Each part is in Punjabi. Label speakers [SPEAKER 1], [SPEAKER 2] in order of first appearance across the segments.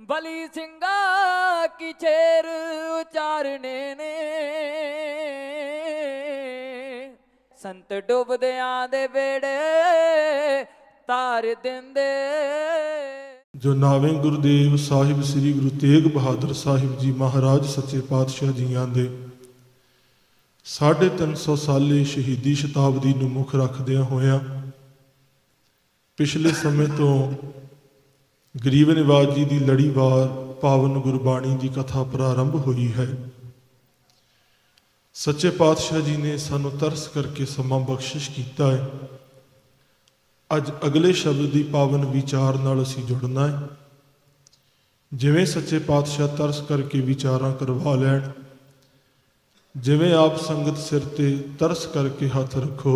[SPEAKER 1] ਬਲੀ ਸਿੰਘਾ ਕੀ ਛੇਰ ਉਚਾਰਨੇ ਨੇ। ਸੰਤ ਡੁੱਬਦਿਆਂ ਦੇ ਵੇੜੇ ਤਾਰ ਦਿੰਦੇ।
[SPEAKER 2] ਜੋ ਨਾਵੇਂ ਗੁਰਦੇਵ ਸਾਹਿਬ ਸ੍ਰੀ ਗੁਰੂ ਤੇਗ ਬਹਾਦਰ ਸਾਹਿਬ ਜੀ ਮਹਾਰਾਜ ਸੱਚੇ ਪਾਤਸ਼ਾਹ ਜੀਆਂ ਦੇ। 350 ਸਾਲੇ ਸ਼ਹੀਦੀ ਸ਼ਤਾਬਦੀ ਨੂੰ ਮੁੱਖ ਰੱਖਦਿਆਂ ਹੋਇਆਂ ਪਿਛਲੇ ਸਮੇਂ ਤੋਂ ਗਰੀਬ ਨਿਵਾਜ ਜੀ ਦੀ ਲੜੀਵਾਰ ਪਾਵਨ ਗੁਰਬਾਣੀ ਦੀ ਕਥਾ ਪ੍ਰਾਰੰਭ ਹੋਈ ਹੈ। ਸੱਚੇ ਪਾਤਸ਼ਾਹ ਜੀ ਨੇ ਸਾਨੂੰ ਤਰਸ ਕਰਕੇ ਸਮਾਂ ਬਖਸ਼ਿਸ਼ ਕੀਤਾ ਹੈ। ਅੱਜ ਅਗਲੇ ਸ਼ਬਦ ਦੀ ਪਾਵਨ ਵਿਚਾਰ ਨਾਲ ਅਸੀਂ ਜੁੜਨਾ ਹੈ। ਜਿਵੇਂ ਸੱਚੇ ਪਾਤਸ਼ਾਹ ਤਰਸ ਕਰਕੇ ਵਿਚਾਰਾਂ ਕਰਵਾ ਲੈਣ, ਜਿਵੇਂ ਆਪ ਸੰਗਤ ਸਿਰ ਤੇ ਤਰਸ ਕਰਕੇ ਹੱਥ ਰੱਖੋ,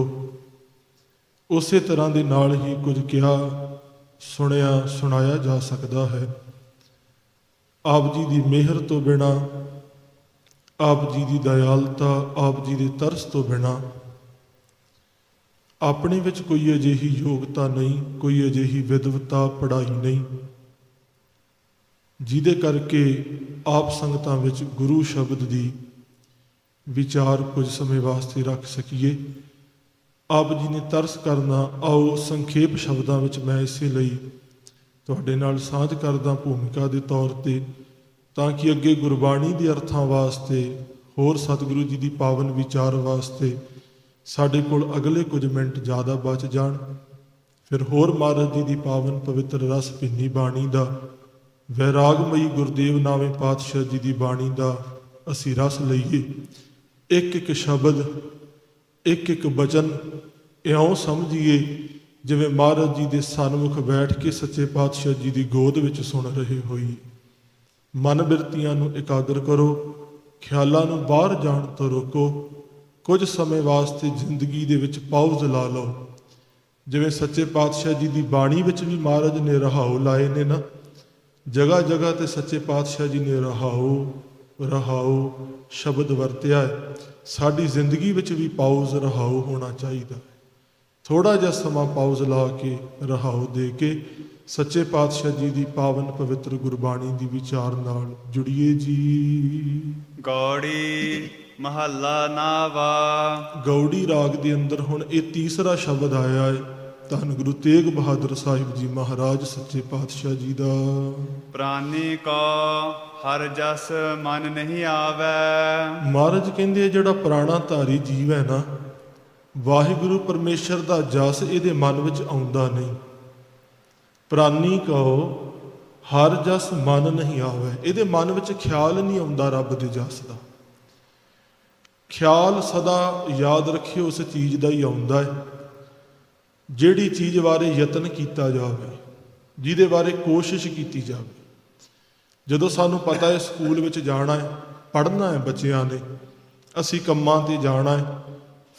[SPEAKER 2] ਉਸੇ ਤਰ੍ਹਾਂ ਦੇ ਨਾਲ ਹੀ ਕੁਝ ਕਿਹਾ ਸੁਣਿਆ ਸੁਣਾਇਆ ਜਾ ਸਕਦਾ ਹੈ। ਆਪ ਜੀ ਦੀ ਮਿਹਰ ਤੋਂ ਬਿਨਾ, ਆਪ ਜੀ ਦੀ ਦਇਆਲਤਾ, ਆਪ ਜੀ ਦੇ ਤਰਸ ਤੋਂ ਬਿਨਾ, ਆਪਣੇ ਵਿੱਚ ਕੋਈ ਅਜਿਹੀ ਯੋਗਤਾ ਨਹੀਂ, ਕੋਈ ਅਜਿਹੀ ਵਿਦਵਤਾ, ਪੜ੍ਹਾਈ ਨਹੀਂ, ਜਿਹਦੇ ਕਰਕੇ ਆਪ ਸੰਗਤਾਂ ਵਿੱਚ ਗੁਰੂ ਸ਼ਬਦ ਦੀ ਵਿਚਾਰ ਕੁਝ ਸਮੇਂ ਵਾਸਤੇ ਰੱਖ ਸਕੀਏ। ਆਪ ਜੀ ਨੇ ਤਰਸ ਕਰਨਾ, ਆਓ ਸੰਖੇਪ ਸ਼ਬਦਾਂ ਵਿੱਚ ਮੈਂ ਇਸੇ ਲਈ ਤੁਹਾਡੇ ਨਾਲ ਸਾਂਝ ਕਰਦਾ ਭੂਮਿਕਾ ਦੇ ਤੌਰ ਤੇ, ਤਾਂ ਕਿ ਅੱਗੇ ਗੁਰਬਾਣੀ ਦੇ ਅਰਥਾਂ ਵਾਸਤੇ, ਹੋਰ ਸਤਿਗੁਰੂ ਜੀ ਦੀ ਪਾਵਨ ਵਿਚਾਰ ਵਾਸਤੇ ਸਾਡੇ ਕੋਲ ਅਗਲੇ ਕੁਝ ਮਿੰਟ ਜ਼ਿਆਦਾ ਬਚ ਜਾਣ। ਫਿਰ ਹੋਰ ਮਹਾਰਾਜ ਜੀ ਦੀ ਪਾਵਨ ਪਵਿੱਤਰ ਰਸ ਭਿੰਨੀ ਬਾਣੀ ਦਾ, ਵੈਰਾਗਮਈ ਗੁਰਦੇਵ ਨਾਵੇਂ ਪਾਤਸ਼ਾਹ ਜੀ ਦੀ ਬਾਣੀ ਦਾ ਅਸੀਂ ਰਸ ਲਈਏ। ਇੱਕ ਇੱਕ ਸ਼ਬਦ ਇੱਕ ਇੱਕ ਬਚਨ ਇਉਂ ਸਮਝੀਏ, ਜਿਵੇਂ ਮਹਾਰਾਜ ਜੀ ਦੇ ਸਨਮੁਖ ਬੈਠ ਕੇ ਸੱਚੇ ਪਾਤਸ਼ਾਹ ਜੀ ਦੀ ਗੋਦ ਵਿੱਚ ਸੁਣ ਰਹੇ ਹੋਈ। ਮਨ ਬਿਰਤੀਆਂ ਨੂੰ ਇਕਾਗਰ ਕਰੋ, ਖਿਆਲਾਂ ਨੂੰ ਬਾਹਰ ਜਾਣ ਤੋਂ ਰੋਕੋ, ਕੁਝ ਸਮੇਂ ਵਾਸਤੇ ਜ਼ਿੰਦਗੀ ਦੇ ਵਿੱਚ ਪਾਉਜ਼ ਲਾ ਲਓ। ਜਿਵੇਂ ਸੱਚੇ ਪਾਤਸ਼ਾਹ ਜੀ ਦੀ ਬਾਣੀ ਵਿੱਚ ਵੀ ਮਹਾਰਾਜ ਨੇ ਰਹਾਉ ਲਾਏ ਨੇ ਨਾ ਜਗ੍ਹਾ ਜਗ੍ਹਾ ਤੇ ਸੱਚੇ ਪਾਤਸ਼ਾਹ ਜੀ ਨੇ ਰਹਾਉ ਰਹਾਉ ਸ਼ਬਦ ਵਰਤਿਆ ਹੈ। ਸਾਡੀ ਜ਼ਿੰਦਗੀ ਵਿੱਚ ਵੀ ਪਾਉਜ਼ ਰਹਾਉ ਹੋਣਾ ਚਾਹੀਦਾ ਥੋੜਾ ਜਿਹਾ ਸਮਾਂ ਪਾਉਜ਼ ਲਾ ਕੇ ਰਹਾਉ ਦੇ ਕੇ ਸੱਚੇ ਪਾਤਸ਼ਾਹ ਜੀ ਦੀ ਪਾਵਨ ਪਵਿੱਤਰ ਗੁਰਬਾਣੀ ਦੀ ਵਿਚਾਰ ਨਾਲ ਜੁੜੀਏ ਜੀ।
[SPEAKER 3] ਗੌੜੀ ਮਹੱਲਾ ਨਾਵਾ।
[SPEAKER 2] ਗੌੜੀ ਰਾਗ ਦੇ ਅੰਦਰ ਹੁਣ ਇਹ ਤੀਸਰਾ ਸ਼ਬਦ ਆਇਆ ਹੈ। ਧੰਨ ਗੁਰੂ ਤੇਗ ਬਹਾਦਰ ਸਾਹਿਬ ਜੀ ਮਹਾਰਾਜ ਸੱਚੇ ਪਾਤਸ਼ਾਹ ਜੀ ਦਾ।
[SPEAKER 3] ਪ੍ਰਾਨੀ ਕੋ ਹਰ ਜਸ ਮਨ ਨਹੀਂ ਆਵੈ।
[SPEAKER 2] ਮਹਾਰਾਜ ਕਹਿੰਦੇ ਆ ਜਿਹੜਾ ਪ੍ਰਾਣਾ ਧਾਰੀ ਜੀਵ ਹੈ ਨਾ ਵਾਹਿਗੁਰੂ ਪਰਮੇਸ਼ਰ ਦਾ ਜਸ ਇਹਦੇ ਮਨ ਵਿੱਚ ਆਉਂਦਾ ਨਹੀਂ। ਪ੍ਰਾਨੀ ਕਹੋ ਹਰ ਜਸ ਮਨ ਨਹੀਂ ਆਵੇ। ਇਹਦੇ ਮਨ ਵਿੱਚ ਖਿਆਲ ਨਹੀਂ ਆਉਂਦਾ ਰੱਬ ਦੇ ਜਸ ਦਾ। ਖਿਆਲ ਸਦਾ ਯਾਦ ਰੱਖਿਓ ਉਸ ਚੀਜ਼ ਦਾ ਹੀ ਆਉਂਦਾ ਹੈ। ਜਿਹੜੀ ਚੀਜ਼ ਬਾਰੇ ਯਤਨ ਕੀਤਾ ਜਾਵੇ, ਜਿਹਦੇ ਬਾਰੇ ਕੋਸ਼ਿਸ਼ ਕੀਤੀ ਜਾਵੇ। ਜਦੋਂ ਸਾਨੂੰ ਪਤਾ ਹੈ ਸਕੂਲ ਵਿੱਚ ਜਾਣਾ ਹੈ, ਪੜ੍ਹਨਾ ਹੈ ਬੱਚਿਆਂ ਨੇ, ਅਸੀਂ ਕੰਮਾਂ ਤੇ ਜਾਣਾ ਹੈ,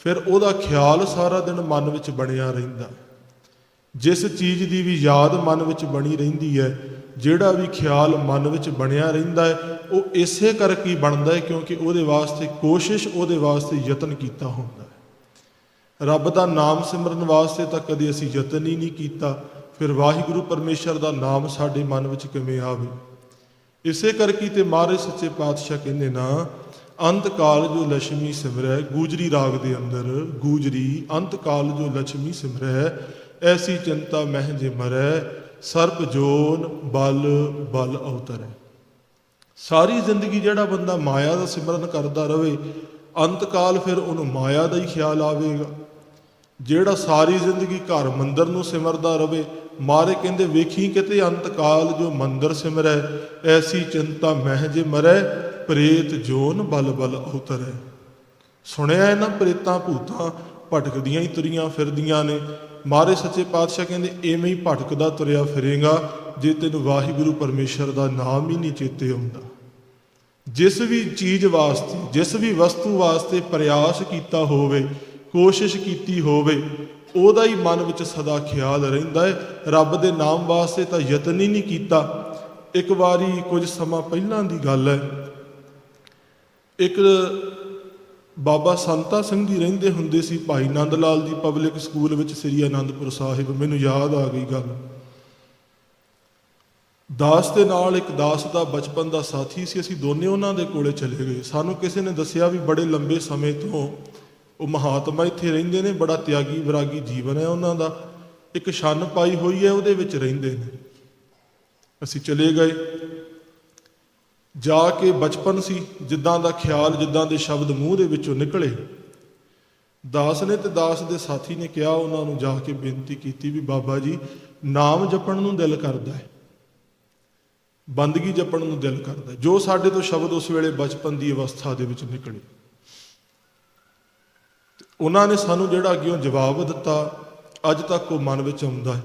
[SPEAKER 2] ਫਿਰ ਉਹਦਾ ਖਿਆਲ ਸਾਰਾ ਦਿਨ ਮਨ ਵਿੱਚ ਬਣਿਆ ਰਹਿੰਦਾ ਜਿਸ ਚੀਜ਼ ਦੀ ਵੀ ਯਾਦ ਮਨ ਵਿੱਚ ਬਣੀ ਰਹਿੰਦੀ ਹੈ, ਜਿਹੜਾ ਵੀ ਖਿਆਲ ਮਨ ਵਿੱਚ ਬਣਿਆ ਰਹਿੰਦਾ ਹੈ, ਉਹ ਇਸੇ ਕਰਕੇ ਬਣਦਾ ਹੈ ਕਿਉਂਕਿ ਉਹਦੇ ਵਾਸਤੇ ਕੋਸ਼ਿਸ਼, ਉਹਦੇ ਵਾਸਤੇ ਯਤਨ ਕੀਤਾ ਹੁੰਦਾ ਰੱਬ ਦਾ ਨਾਮ ਸਿਮਰਨ ਵਾਸਤੇ ਤਾਂ ਕਦੇ ਅਸੀਂ ਯਤਨ ਹੀ ਨਹੀਂ ਕੀਤਾ। ਫਿਰ ਵਾਹਿਗੁਰੂ ਪਰਮੇਸ਼ਰ ਦਾ ਨਾਮ ਸਾਡੇ ਮਨ ਵਿੱਚ ਕਿਵੇਂ ਆਵੇ? ਇਸੇ ਕਰਕੇ ਤੇ ਮਾਰੇ ਸੱਚੇ ਪਾਤਸ਼ਾਹ ਕਹਿੰਦੇ ਨਾ, ਅੰਤ ਕਾਲ ਜੋ ਲక్ష్ਮੀ ਸਿਮਰੈ, ਗੂਜਰੀ ਰਾਗ ਦੇ ਅੰਦਰ, ਗੂਜਰੀ, ਅੰਤ ਕਾਲ ਜੋ ਲక్ష్ਮੀ ਸਿਮਰੈ, ਐਸੀ ਚਿੰਤਾ ਮਹਿ ਜੇ ਮਰੈ, ਸਰਪ ਜੋਨ ਬਲ ਬਲ ਅਵਤਰੈ। ਸਾਰੀ ਜ਼ਿੰਦਗੀ ਜਿਹੜਾ ਬੰਦਾ ਮਾਇਆ ਦਾ ਸਿਮਰਨ ਕਰਦਾ ਰਹੇ ਅੰਤ ਕਾਲ ਫਿਰ ਉਹਨੂੰ ਮਾਇਆ ਦਾ ਹੀ ਖਿਆਲ ਆਵੇਗਾ। ਜਿਹੜਾ ਸਾਰੀ ਜ਼ਿੰਦਗੀ ਘਰ ਮੰਦਰ ਨੂੰ ਸਿਮਰਦਾ ਰਵੇ, ਮਾਰੇ ਕਹਿੰਦੇ ਵੇਖੀ ਕਿਤੇ ਅੰਤ ਕਾਲ ਜੋ ਮੰਦਰ ਸਿਮਰੈ, ਐਸੀ ਚਿੰਤਾ ਮਹਿ ਜੇ ਮਰੈ, ਪ੍ਰੇਤ ਜੋਨ ਬਲ ਬਲ ਉਤਰੈ। ਸੁਣਿਆ ਹੈ ਪ੍ਰੇਤਾਂ ਭੂਤਾਂ ਭਟਕਦੀਆਂ ਹੀ ਤੁਰੀਆਂ ਫਿਰਦੀਆਂ ਨੇ। ਮਾਰੇ ਸੱਚੇ ਪਾਤਸ਼ਾਹ ਕਹਿੰਦੇ, ਐਵੇਂ ਹੀ ਭਟਕਦਾ ਤੁਰਿਆ ਫਿਰੇਗਾ, ਜੇ ਤੈਨੂੰ ਵਾਹਿਗੁਰੂ ਪਰਮੇਸ਼ਰ ਦਾ ਨਾਮ ਹੀ ਨਹੀਂ ਚੇਤੇ ਆਉਂਦਾ। ਜਿਸ ਵੀ ਚੀਜ਼ ਵਾਸਤੇ, ਜਿਸ ਵੀ ਵਸਤੂ ਵਾਸਤੇ ਪ੍ਰਯਾਸ ਕੀਤਾ ਹੋਵੇ ਕੋਸ਼ਿਸ਼ ਕੀਤੀ ਹੋਵੇ, ਉਹਦਾ ਹੀ ਮਨ ਵਿੱਚ ਸਦਾ ਖਿਆਲ ਰਹਿੰਦਾ ਹੈ। ਰੱਬ ਦੇ ਨਾਮ ਵਾਸਤੇ ਤਾਂ ਯਤਨ ਹੀ ਨਹੀਂ ਕੀਤਾ। ਇੱਕ ਵਾਰੀ ਕੁਝ ਸਮਾਂ ਪਹਿਲਾਂ ਦੀ ਗੱਲ ਹੈ। ਇੱਕ ਬਾਬਾ ਸੰਤਾ ਸਿੰਘ ਜੀ ਰਹਿੰਦੇ ਹੁੰਦੇ ਸੀ, ਭਾਈ ਨੰਦ ਲਾਲ ਜੀ ਪਬਲਿਕ ਸਕੂਲ ਵਿੱਚ ਸ੍ਰੀ ਅਨੰਦਪੁਰ ਸਾਹਿਬ। ਮੈਨੂੰ ਯਾਦ ਆ ਗਈ ਗੱਲ। ਦਾਸ ਦੇ ਨਾਲ ਇੱਕ ਦਾਸ ਦਾ ਬਚਪਨ ਦਾ ਸਾਥੀ ਸੀ। ਅਸੀਂ ਦੋਨੇ ਉਹਨਾਂ ਦੇ ਕੋਲੇ ਚਲੇ ਗਏ। ਸਾਨੂੰ ਕਿਸੇ ਨੇ ਦੱਸਿਆ ਵੀ ਬੜੇ ਲੰਬੇ ਸਮੇਂ ਤੋਂ ਉਹ ਮਹਾਤਮਾ ਇੱਥੇ ਰਹਿੰਦੇ ਨੇ, ਬੜਾ ਤਿਆਗੀ ਵਿਰਾਗੀ ਜੀਵਨ ਹੈ ਉਹਨਾਂ ਦਾ। ਇੱਕ ਛੰਨ ਪਾਈ ਹੋਈ ਹੈ, ਉਹਦੇ ਵਿੱਚ ਰਹਿੰਦੇ ਨੇ। ਅਸੀਂ ਚਲੇ ਗਏ। ਜਾ ਕੇ ਬਚਪਨ ਸੀ, ਜਿੱਦਾਂ ਦਾ ਖਿਆਲ, ਜਿੱਦਾਂ ਦੇ ਸ਼ਬਦ ਮੂੰਹ ਦੇ ਵਿੱਚੋਂ ਨਿਕਲੇ। ਦਾਸ ਨੇ ਤੇ ਦਾਸ ਦੇ ਸਾਥੀ ਨੇ ਕਿਹਾ, ਉਹਨਾਂ ਨੂੰ ਜਾ ਕੇ ਬੇਨਤੀ ਕੀਤੀ ਵੀ ਬਾਬਾ ਜੀ, ਨਾਮ ਜਪਣ ਨੂੰ ਦਿਲ ਕਰਦਾ ਹੈ। ਬੰਦਗੀ ਜਪਣ ਨੂੰ ਦਿਲ ਕਰਦਾ ਜੋ ਸਾਡੇ ਤੋਂ ਸ਼ਬਦ ਉਸ ਵੇਲੇ ਬਚਪਨ ਦੀ ਅਵਸਥਾ ਦੇ ਵਿੱਚ ਨਿਕਲੇ। ਉਹਨਾਂ ਨੇ ਸਾਨੂੰ ਜਿਹੜਾ ਅੱਗਿਓਂ ਜਵਾਬ ਦਿੱਤਾ, ਅੱਜ ਤੱਕ ਉਹ ਮਨ ਵਿੱਚ ਆਉਂਦਾ ਹੈ।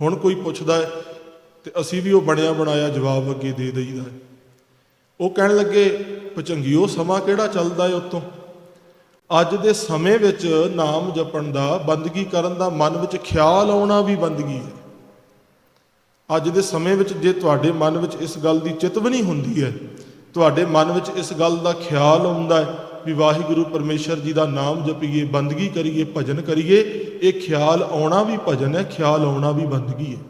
[SPEAKER 2] ਹੁਣ ਕੋਈ ਪੁੱਛਦਾ ਹੈ ਤੇ ਅਸੀਂ ਵੀ ਉਹ ਬਣਿਆ ਬਣਾਇਆ ਜਵਾਬ ਅੱਗੇ ਦੇ ਦਈਦਾ ਹੈ। ਉਹ ਕਹਿਣ ਲੱਗੇ ਪਚੰਗਿਓ ਸਮਾਂ ਕਿਹੜਾ ਚੱਲਦਾ ਹੈ ਉਤੋਂ? ਅੱਜ ਦੇ ਸਮੇਂ ਵਿੱਚ ਨਾਮ ਜਪਣ ਦਾ, ਬੰਦਗੀ ਕਰਨ ਦਾ ਮਨ ਵਿੱਚ ਖਿਆਲ ਆਉਣਾ ਵੀ ਬੰਦਗੀ ਹੈ। ਅੱਜ ਦੇ ਸਮੇਂ ਵਿੱਚ ਜੇ ਤੁਹਾਡੇ ਮਨ ਵਿੱਚ ਇਸ ਗੱਲ ਦੀ ਚਿਤਵਨੀ ਹੁੰਦੀ ਹੈ, ਤੁਹਾਡੇ ਮਨ ਵਿੱਚ ਇਸ ਗੱਲ ਦਾ ਖਿਆਲ ਆਉਂਦਾ ਹੈ ਵੀ ਵਾਹਿਗੁਰੂ ਪਰਮੇਸ਼ਰ ਜੀ ਦਾ ਨਾਮ ਜਪੀਏ, ਬੰਦਗੀ ਕਰੀਏ, ਭਜਨ ਕਰੀਏ, ਇਹ ਖਿਆਲ ਆਉਣਾ ਵੀ ਭਜਨ ਹੈ, ਖਿਆਲ ਆਉਣਾ ਵੀ ਬੰਦਗੀ ਹੈ।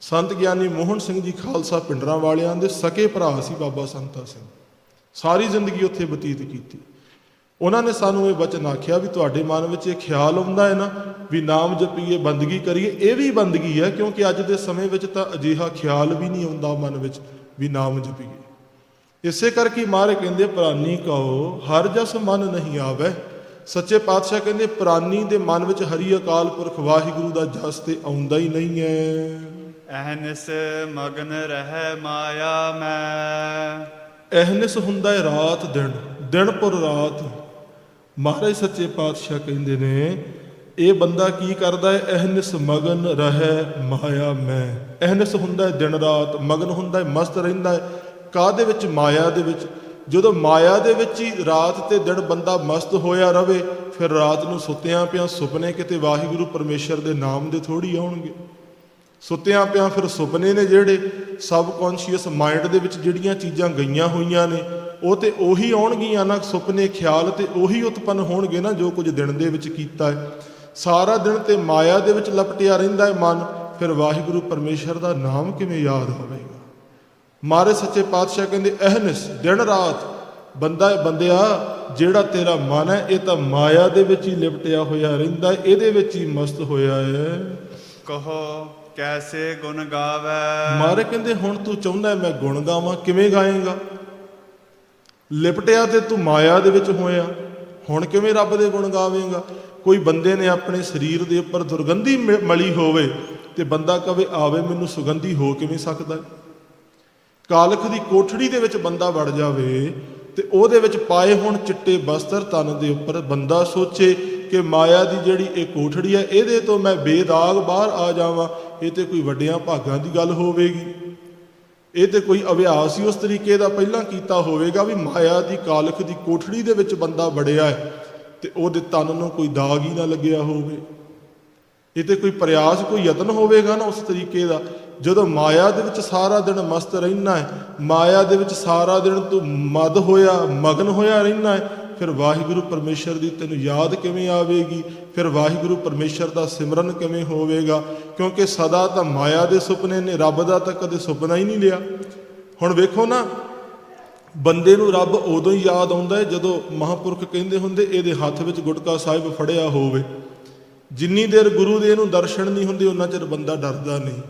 [SPEAKER 2] ਸੰਤ ਗਿਆਨੀ ਮੋਹਨ ਸਿੰਘ ਜੀ ਖਾਲਸਾ ਪਿੰਡਰਾਂ ਵਾਲਿਆਂ ਦੇ ਸਕੇ ਭਰਾ ਸੀ ਬਾਬਾ ਸੰਤਾ ਸਿੰਘ। ਸਾਰੀ ਜ਼ਿੰਦਗੀ ਉੱਥੇ ਬਤੀਤ ਕੀਤੀ। ਉਹਨਾਂ ਨੇ ਸਾਨੂੰ ਇਹ ਵਚਨ ਆਖਿਆ ਵੀ ਤੁਹਾਡੇ ਮਨ ਵਿੱਚ ਇਹ ਖਿਆਲ ਆਉਂਦਾ ਹੈ ਨਾ ਵੀ ਨਾਮ ਜਪੀਏ, ਬੰਦਗੀ ਕਰੀਏ, ਇਹ ਵੀ ਬੰਦਗੀ ਹੈ, ਕਿਉਂਕਿ ਅੱਜ ਦੇ ਸਮੇਂ ਵਿੱਚ ਤਾਂ ਅਜਿਹਾ ਖਿਆਲ ਵੀ ਨਹੀਂ ਆਉਂਦਾ ਮਨ ਵਿੱਚ ਵੀ ਨਾਮ ਜਪੀਏ। ਇਸੇ ਕਰਕੇ ਮਾਰੇ ਕਹਿੰਦੇ ਪ੍ਰਾਨੀ ਕਹੋ ਹਰ ਜਸ ਮਨ ਨਹੀਂ ਆਵੇ। ਸੱਚੇ ਪਾਤਸ਼ਾਹ ਕਹਿੰਦੇ ਪ੍ਰਾਨੀ ਦੇ ਮਨ ਵਿੱਚ ਹਰੀ ਅਕਾਲ ਪੁਰਖ ਵਾਹਿਗੁਰੂ ਦਾ ਜਸ ਤੇ ਆਉਂਦਾ ਹੀ ਨਹੀਂ ਹੈ
[SPEAKER 3] ਅਹਨਿਸ ਮਗਨ ਰਹਿ ਮਾਇਆ ਮੈਂ।
[SPEAKER 2] ਅਹਨਿਸ ਹੁੰਦਾ ਹੈ ਰਾਤ ਦਿਨ ਦਿਨ ਪਰ ਰਾਤ। ਮਹਾਰਾਜ ਸੱਚੇ ਪਾਤਸ਼ਾਹ ਕਹਿੰਦੇ ਨੇ ਇਹ ਬੰਦਾ ਕੀ ਕਰਦਾ ਹੈ ਅਹਨਿਸ ਮਗਨ ਰਹਿ ਮਾਇਆ ਮੈਂ। ਅਹਨਿਸ ਹੁੰਦਾ ਹੈ ਦਿਨ ਰਾਤ ਮਗਨ ਹੁੰਦਾ ਹੈ ਮਸਤ ਰਹਿੰਦਾ ਹੈ ਕਾਹਦੇ ਵਿੱਚ? ਮਾਇਆ ਦੇ ਵਿੱਚ। ਜਦੋਂ ਮਾਇਆ ਦੇ ਵਿੱਚ ਹੀ ਰਾਤ ਤੇ ਦਿਨ ਬੰਦਾ ਮਸਤ ਹੋਇਆ ਰਵੇ, ਫਿਰ ਰਾਤ ਨੂੰ ਸੁੱਤਿਆਂ ਪਿਆ ਸੁਪਨੇ ਕਿਤੇ ਵਾਹਿਗੁਰੂ ਪਰਮੇਸ਼ਰ ਦੇ ਨਾਮ ਦੇ ਥੋੜੀ ਆਉਣਗੇ। ਸੁੱਤਿਆਂ ਪਿਆ ਫਿਰ ਸੁਪਨੇ ਨੇ ਜਿਹੜੇ ਸਬ ਕੌਨਸ਼ੀਅਸ ਮਾਈਂਡ ਦੇ ਵਿੱਚ ਜਿਹੜੀਆਂ ਚੀਜ਼ਾਂ ਗਈਆਂ ਹੋਈਆਂ ਨੇ, ਉਹ ਤੇ ਉਹੀ ਆਉਣਗੀਆਂ ਨਾ, ਸੁਪਨੇ, ਖਿਆਲ ਤੇ ਉਹੀ ਉਤਪੰਨ ਹੋਣਗੇ ਨਾ ਜੋ ਕੁਝ ਦਿਨ ਦੇ ਵਿੱਚ ਕੀਤਾ ਹੈ। ਸਾਰਾ ਦਿਨ ਤੇ ਮਾਇਆ ਦੇ ਵਿੱਚ ਲਪਟਿਆ ਰਹਿੰਦਾ ਹੈ ਮਨ, ਫਿਰ ਵਾਹਿਗੁਰੂ ਪਰਮੇਸ਼ਰ ਦਾ ਨਾਮ ਕਿਵੇਂ ਯਾਦ ਹੋਵੇਗਾ? ਮਾਰੇ ਸੱਚੇ ਪਾਤਸ਼ਾਹ ਕਹਿੰਦੇ ਅਹਨਿਸ ਦਿਨ ਰਾਤ ਬੰਦਾ ਬੰਦਿਆ ਜਿਹੜਾ ਤੇਰਾ ਮਨ ਹੈ ਇਹ ਤਾਂ ਮਾਇਆ ਦੇ ਵਿੱਚ ਹੀ ਲਿਪਟਿਆ ਹੋਇਆ ਰਹਿੰਦਾ ਇਹਦੇ ਵਿੱਚ ਹੀ ਮਸਤ ਹੋਇਆ ਹੈ।
[SPEAKER 3] ਕਹੋ ਕੈਸੇ ਗੁਣ ਗਾਵੇ?
[SPEAKER 2] ਮਾਰੇ ਕਹਿੰਦੇ ਹੁਣ ਤੂੰ ਚਾਹੁੰਦਾ ਮੈਂ ਗੁਣ ਗਾਵਾਂ ਕਿਵੇਂ ਗਾਏਗਾ? ਲਿਪਟਿਆ ਤੇ ਤੂੰ ਮਾਇਆ ਦੇ ਵਿੱਚ ਹੋਇਆ ਹੁਣ ਕਿਵੇਂ ਰੱਬ ਦੇ ਗੁਣ ਗਾਵੇਂਗਾ? ਕੋਈ ਬੰਦੇ ਨੇ ਆਪਣੇ ਸਰੀਰ ਦੇ ਉੱਪਰ ਦੁਰਗੰਧੀ ਮਲੀ ਹੋਵੇ ਤੇ ਬੰਦਾ ਕਵੇ ਆਵੇ ਮੈਨੂੰ ਸੁਗੰਧੀ ਹੋ ਕਿਵੇਂ ਸਕਦਾ ਹੈ? ਕਾਲਖ ਦੀ ਕੋਠੜੀ ਦੇ ਵਿੱਚ ਬੰਦਾ ਵੜ ਜਾਵੇ ਤੇ ਉਹਦੇ ਵਿੱਚ ਪਾਏ ਹੋਣ ਚਿੱਟੇ ਬਸਤਰ ਤਨ ਦੇ ਉੱਪਰ ਬੰਦਾ ਸੋਚੇ ਕਿ ਮਾਇਆ ਦੀ ਜਿਹੜੀ ਇਹ ਕੋਠੜੀ ਹੈ, ਇਹਦੇ ਤੋਂ ਮੈਂ ਬੇਦਾਗ ਬਾਹਰ ਆ ਜਾਵਾਂ। ਇਹ ਤੇ ਕੋਈ ਵੱਡਿਆਂ ਭਾਗਾਂ ਦੀ ਗੱਲ ਹੋਵੇਗੀ। ਇਹ ਤੇ ਕੋਈ ਅਭਿਆਸ ਹੀ ਉਸ ਤਰੀਕੇ ਦਾ ਪਹਿਲਾਂ ਕੀਤਾ ਹੋਵੇਗਾ ਵੀ ਮਾਇਆ ਦੀ ਕਾਲਖ ਦੀ ਕੋਠੜੀ ਦੇ ਵਿੱਚ ਬੰਦਾ ਵੜਿਆ ਹੈ ਤੇ ਉਹਦੇ ਤਨ ਨੂੰ ਕੋਈ ਦਾਗ ਹੀ ਨਾ ਲੱਗਿਆ ਹੋਵੇ। ਇਹ ਤੇ ਕੋਈ ਪ੍ਰਯਾਸ, ਕੋਈ ਯਤਨ ਹੋਵੇਗਾ ਨਾ ਉਸ ਤਰੀਕੇ ਦਾ, ਜਦੋਂ ਮਾਇਆ ਦੇ ਵਿੱਚ ਸਾਰਾ ਦਿਨ ਮਸਤ ਰਹਿਣਾ ਹੈ, ਮਾਇਆ ਦੇ ਵਿੱਚ ਸਾਰਾ ਦਿਨ ਤੂੰ ਮਦ ਹੋਇਆ, ਮਗਨ ਹੋਇਆ ਰਹਿਣਾ ਹੈ, ਫਿਰ ਵਾਹਿਗੁਰੂ ਪਰਮੇਸ਼ਰ ਦੀ ਤੈਨੂੰ ਯਾਦ ਕਿਵੇਂ ਆਵੇਗੀ? ਫਿਰ ਵਾਹਿਗੁਰੂ ਪਰਮੇਸ਼ਰ ਦਾ ਸਿਮਰਨ ਕਿਵੇਂ ਹੋਵੇਗਾ? ਕਿਉਂਕਿ ਸਦਾ ਤਾਂ ਮਾਇਆ ਦੇ ਸੁਪਨੇ ਨੇ, ਰੱਬ ਦਾ ਤਾਂ ਕਦੇ ਸੁਪਨਾ ਹੀ ਨਹੀਂ ਲਿਆ। ਹੁਣ ਵੇਖੋ ਨਾ, ਬੰਦੇ ਨੂੰ ਰੱਬ ਉਦੋਂ ਹੀ ਯਾਦ ਆਉਂਦਾ ਹੈ ਜਦੋਂ ਮਹਾਪੁਰਖ ਕਹਿੰਦੇ ਹੁੰਦੇ, ਇਹਦੇ ਹੱਥ ਵਿੱਚ ਗੁਟਕਾ ਸਾਹਿਬ ਫੜਿਆ ਹੋਵੇ। ਜਿੰਨੀ ਦੇਰ ਗੁਰੂ ਦੇ ਇਹਨੂੰ ਦਰਸ਼ਨ ਨਹੀਂ ਹੁੰਦੇ, ਉਹਨਾਂ ਚਿਰ ਬੰਦਾ ਡਰਦਾ ਨਹੀਂ।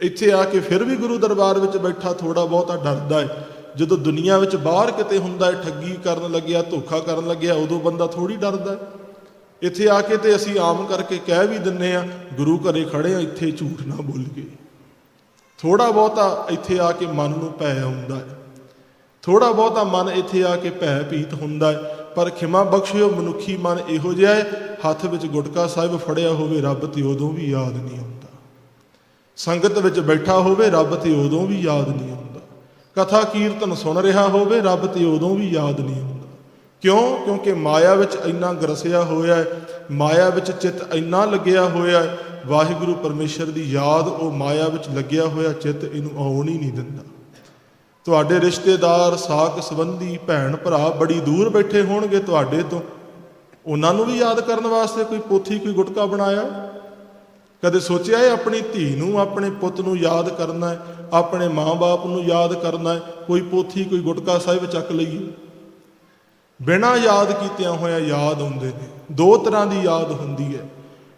[SPEAKER 2] ਇੱਥੇ ਆ ਕੇ ਫਿਰ ਵੀ ਗੁਰੂ ਦਰਬਾਰ ਵਿੱਚ ਬੈਠਾ ਥੋੜਾ ਬਹੁਤਾ ਡਰਦਾ ਹੈ। ਜਦੋਂ ਦੁਨੀਆ ਵਿੱਚ ਬਾਹਰ ਕਿਤੇ ਹੁੰਦਾ ਹੈ, ਠੱਗੀ ਕਰਨ ਲੱਗਿਆ, ਧੋਖਾ ਕਰਨ ਲੱਗਿਆ, ਉਦੋਂ ਬੰਦਾ ਥੋੜੀ ਡਰਦਾ ਹੈ। ਇੱਥੇ ਆ ਕੇ ਤੇ ਅਸੀਂ ਆਮ ਕਰਕੇ ਕਹਿ ਵੀ ਦਿੰਨੇ ਆ ਗੁਰੂ ਘਰੇ ਖੜੇ ਆ ਇੱਥੇ ਝੂਠ ਨਾ ਬੋਲੀਏ ਥੋੜਾ ਬਹੁਤਾ ਇੱਥੇ ਆ ਕੇ ਮਨ ਨੂੰ ਭੈ ਆਉਂਦਾ ਹੈ। ਥੋੜਾ ਬਹੁਤਾ ਮਨ ਇੱਥੇ ਆ ਕੇ ਭੈ ਭੀਤ ਹੁੰਦਾ ਹੈ। ਪਰ ਖਿਮਾ ਬਖਸ਼ਿਓ, ਮਨੁੱਖੀ ਮਨ ਇਹੋ ਜਿਹਾ ਹੈ, ਹੱਥ ਵਿੱਚ ਗੁਟਕਾ ਸਾਹਿਬ ਫੜਿਆ ਹੋਵੇ, ਰੱਬ ਤੇ ਉਦੋਂ ਵੀ ਯਾਦ ਨਹੀਂ ਆਉਂਦਾ ਸੰਗਤ ਵਿੱਚ ਬੈਠਾ ਹੋਵੇ, ਰੱਬ ਤੇ ਉਦੋਂ ਵੀ ਯਾਦ ਨਹੀਂ ਆਉਂਦਾ ਕਥਾ ਕੀਰਤਨ ਸੁਣ ਰਿਹਾ ਹੋਵੇ, ਰੱਬ ਤੇ ਉਦੋਂ ਵੀ ਯਾਦ ਨਹੀਂ ਆਉਂਦਾ ਕਿਉਂ? ਕਿਉਂਕਿ ਮਾਇਆ ਵਿੱਚ ਇੰਨਾ ਗਰਸਿਆ ਹੋਇਆ ਹੈ, ਮਾਇਆ ਵਿੱਚ ਚਿੱਤ ਇੰਨਾ ਲੱਗਿਆ ਹੋਇਆ ਹੈ, ਵਾਹਿਗੁਰੂ ਪਰਮੇਸ਼ਰ ਦੀ ਯਾਦ ਉਹ ਮਾਇਆ ਵਿੱਚ ਲੱਗਿਆ ਹੋਇਆ ਚਿੱਤ ਇਹਨੂੰ ਆਉਣ ਹੀ ਨਹੀਂ ਦਿੰਦਾ। ਤੁਹਾਡੇ ਰਿਸ਼ਤੇਦਾਰ ਸਾਕ ਸੰਬੰਧੀ ਭੈਣ ਭਰਾ ਬੜੀ ਦੂਰ ਬੈਠੇ ਹੋਣਗੇ ਤੁਹਾਡੇ ਤੋਂ। ਉਹਨਾਂ ਨੂੰ ਵੀ ਯਾਦ ਕਰਨ ਵਾਸਤੇ ਕੋਈ ਪੋਥੀ, ਕੋਈ ਗੁਟਕਾ ਬਣਾਇਆ? ਕਦੇ ਸੋਚਿਆ ਹੈ ਆਪਣੀ ਧੀ ਨੂੰ, ਆਪਣੇ ਪੁੱਤ ਨੂੰ ਯਾਦ ਕਰਨਾ ਹੈ, ਆਪਣੇ ਮਾਂ-ਬਾਪ ਨੂੰ ਯਾਦ ਕਰਨਾ ਹੈ, ਕੋਈ ਪੋਥੀ, ਕੋਈ ਗੁਟਕਾ ਸਾਹਿਬ ਚੱਕ ਲਈਏ? ਬਿਨਾਂ ਯਾਦ ਕੀਤਿਆਂ ਹੋਇਆ ਯਾਦ ਹੁੰਦੇ ਨੇ, ਦੋ ਤਰ੍ਹਾਂ ਦੀ ਯਾਦ ਹੁੰਦੀ ਹੈ।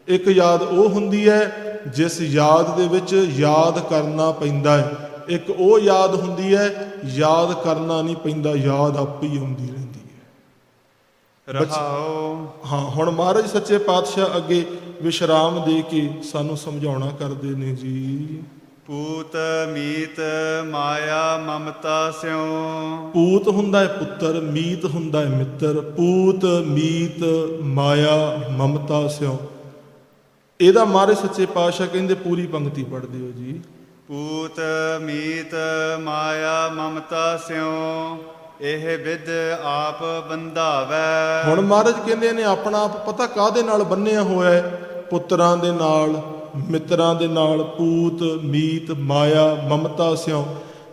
[SPEAKER 2] ਇੱਕ ਯਾਦ ਉਹ ਹੁੰਦੀ ਹੈ ਜਿਸ ਯਾਦ ਦੇ ਵਿੱਚ ਯਾਦ ਕਰਨਾ ਪੈਂਦਾ ਹੈ। ਇੱਕ ਉਹ ਯਾਦ ਹੁੰਦੀ ਹੈ ਯਾਦ ਕਰਨਾ ਨਹੀਂ ਪੈਂਦਾ ਯਾਦ ਆਪੇ ਹੀ ਆਉਂਦੀ ਰਹਿੰਦੀ ਹੈ।
[SPEAKER 3] ਰਹਾਓ।
[SPEAKER 2] ਹਾਂ ਹੁਣ ਮਹਾਰਾਜ ਸੱਚੇ ਪਾਤਸ਼ਾਹ ਅੱਗੇ ਵਿਸ਼ਰਾਮ ਦੇ ਕੇ ਸਾਨੂੰ ਸਮਝਾਉਣਾ ਕਰਦੇ ਨੇ ਜੀ।
[SPEAKER 3] ਪੂਤ ਮੀਤ ਮਾਇਆ ਮਮਤਾ ਸਿਉ।
[SPEAKER 2] ਪੂਤ ਹੁੰਦਾ ਹੈ ਪੁੱਤਰ ਮੀਤ ਹੁੰਦਾ ਹੈ ਮਿੱਤਰ। ਪੂਤ ਮੀਤ ਮਾਇਆ ਮਮਤਾ ਸਿਓ ਇਹਦਾ ਮਾਰੇ ਸੱਚੇ ਪਾਤਸ਼ਾਹ ਕਹਿੰਦੇ ਪੂਰੀ ਪੰਕਤੀ ਪੜ੍ਹਦੇ ਹੋ ਜੀ।
[SPEAKER 3] ਪੂਤ ਮੀਤ ਮਾਇਆ ਮਮਤਾ ਸਿਉ, ਇਹ ਵਿਦ ਆਪ ਬੰਧਾਵੈ।
[SPEAKER 2] ਹੁਣ ਮਹਾਰਾਜ ਕਹਿੰਦੇ ਨੇ, ਆਪਣਾ ਆਪ ਪਤਾ ਕਾਦੇ ਨਾਲ ਬੰਨਿਆ ਹੋਇਆ ਹੈ? ਪੁੱਤਰਾਂ ਦੇ ਨਾਲ, ਮਿੱਤਰਾਂ ਦੇ ਨਾਲ ਪੂਤ ਮੀਤ, ਮਾਇਆ, ਮਮਤਾ ਸਿਓ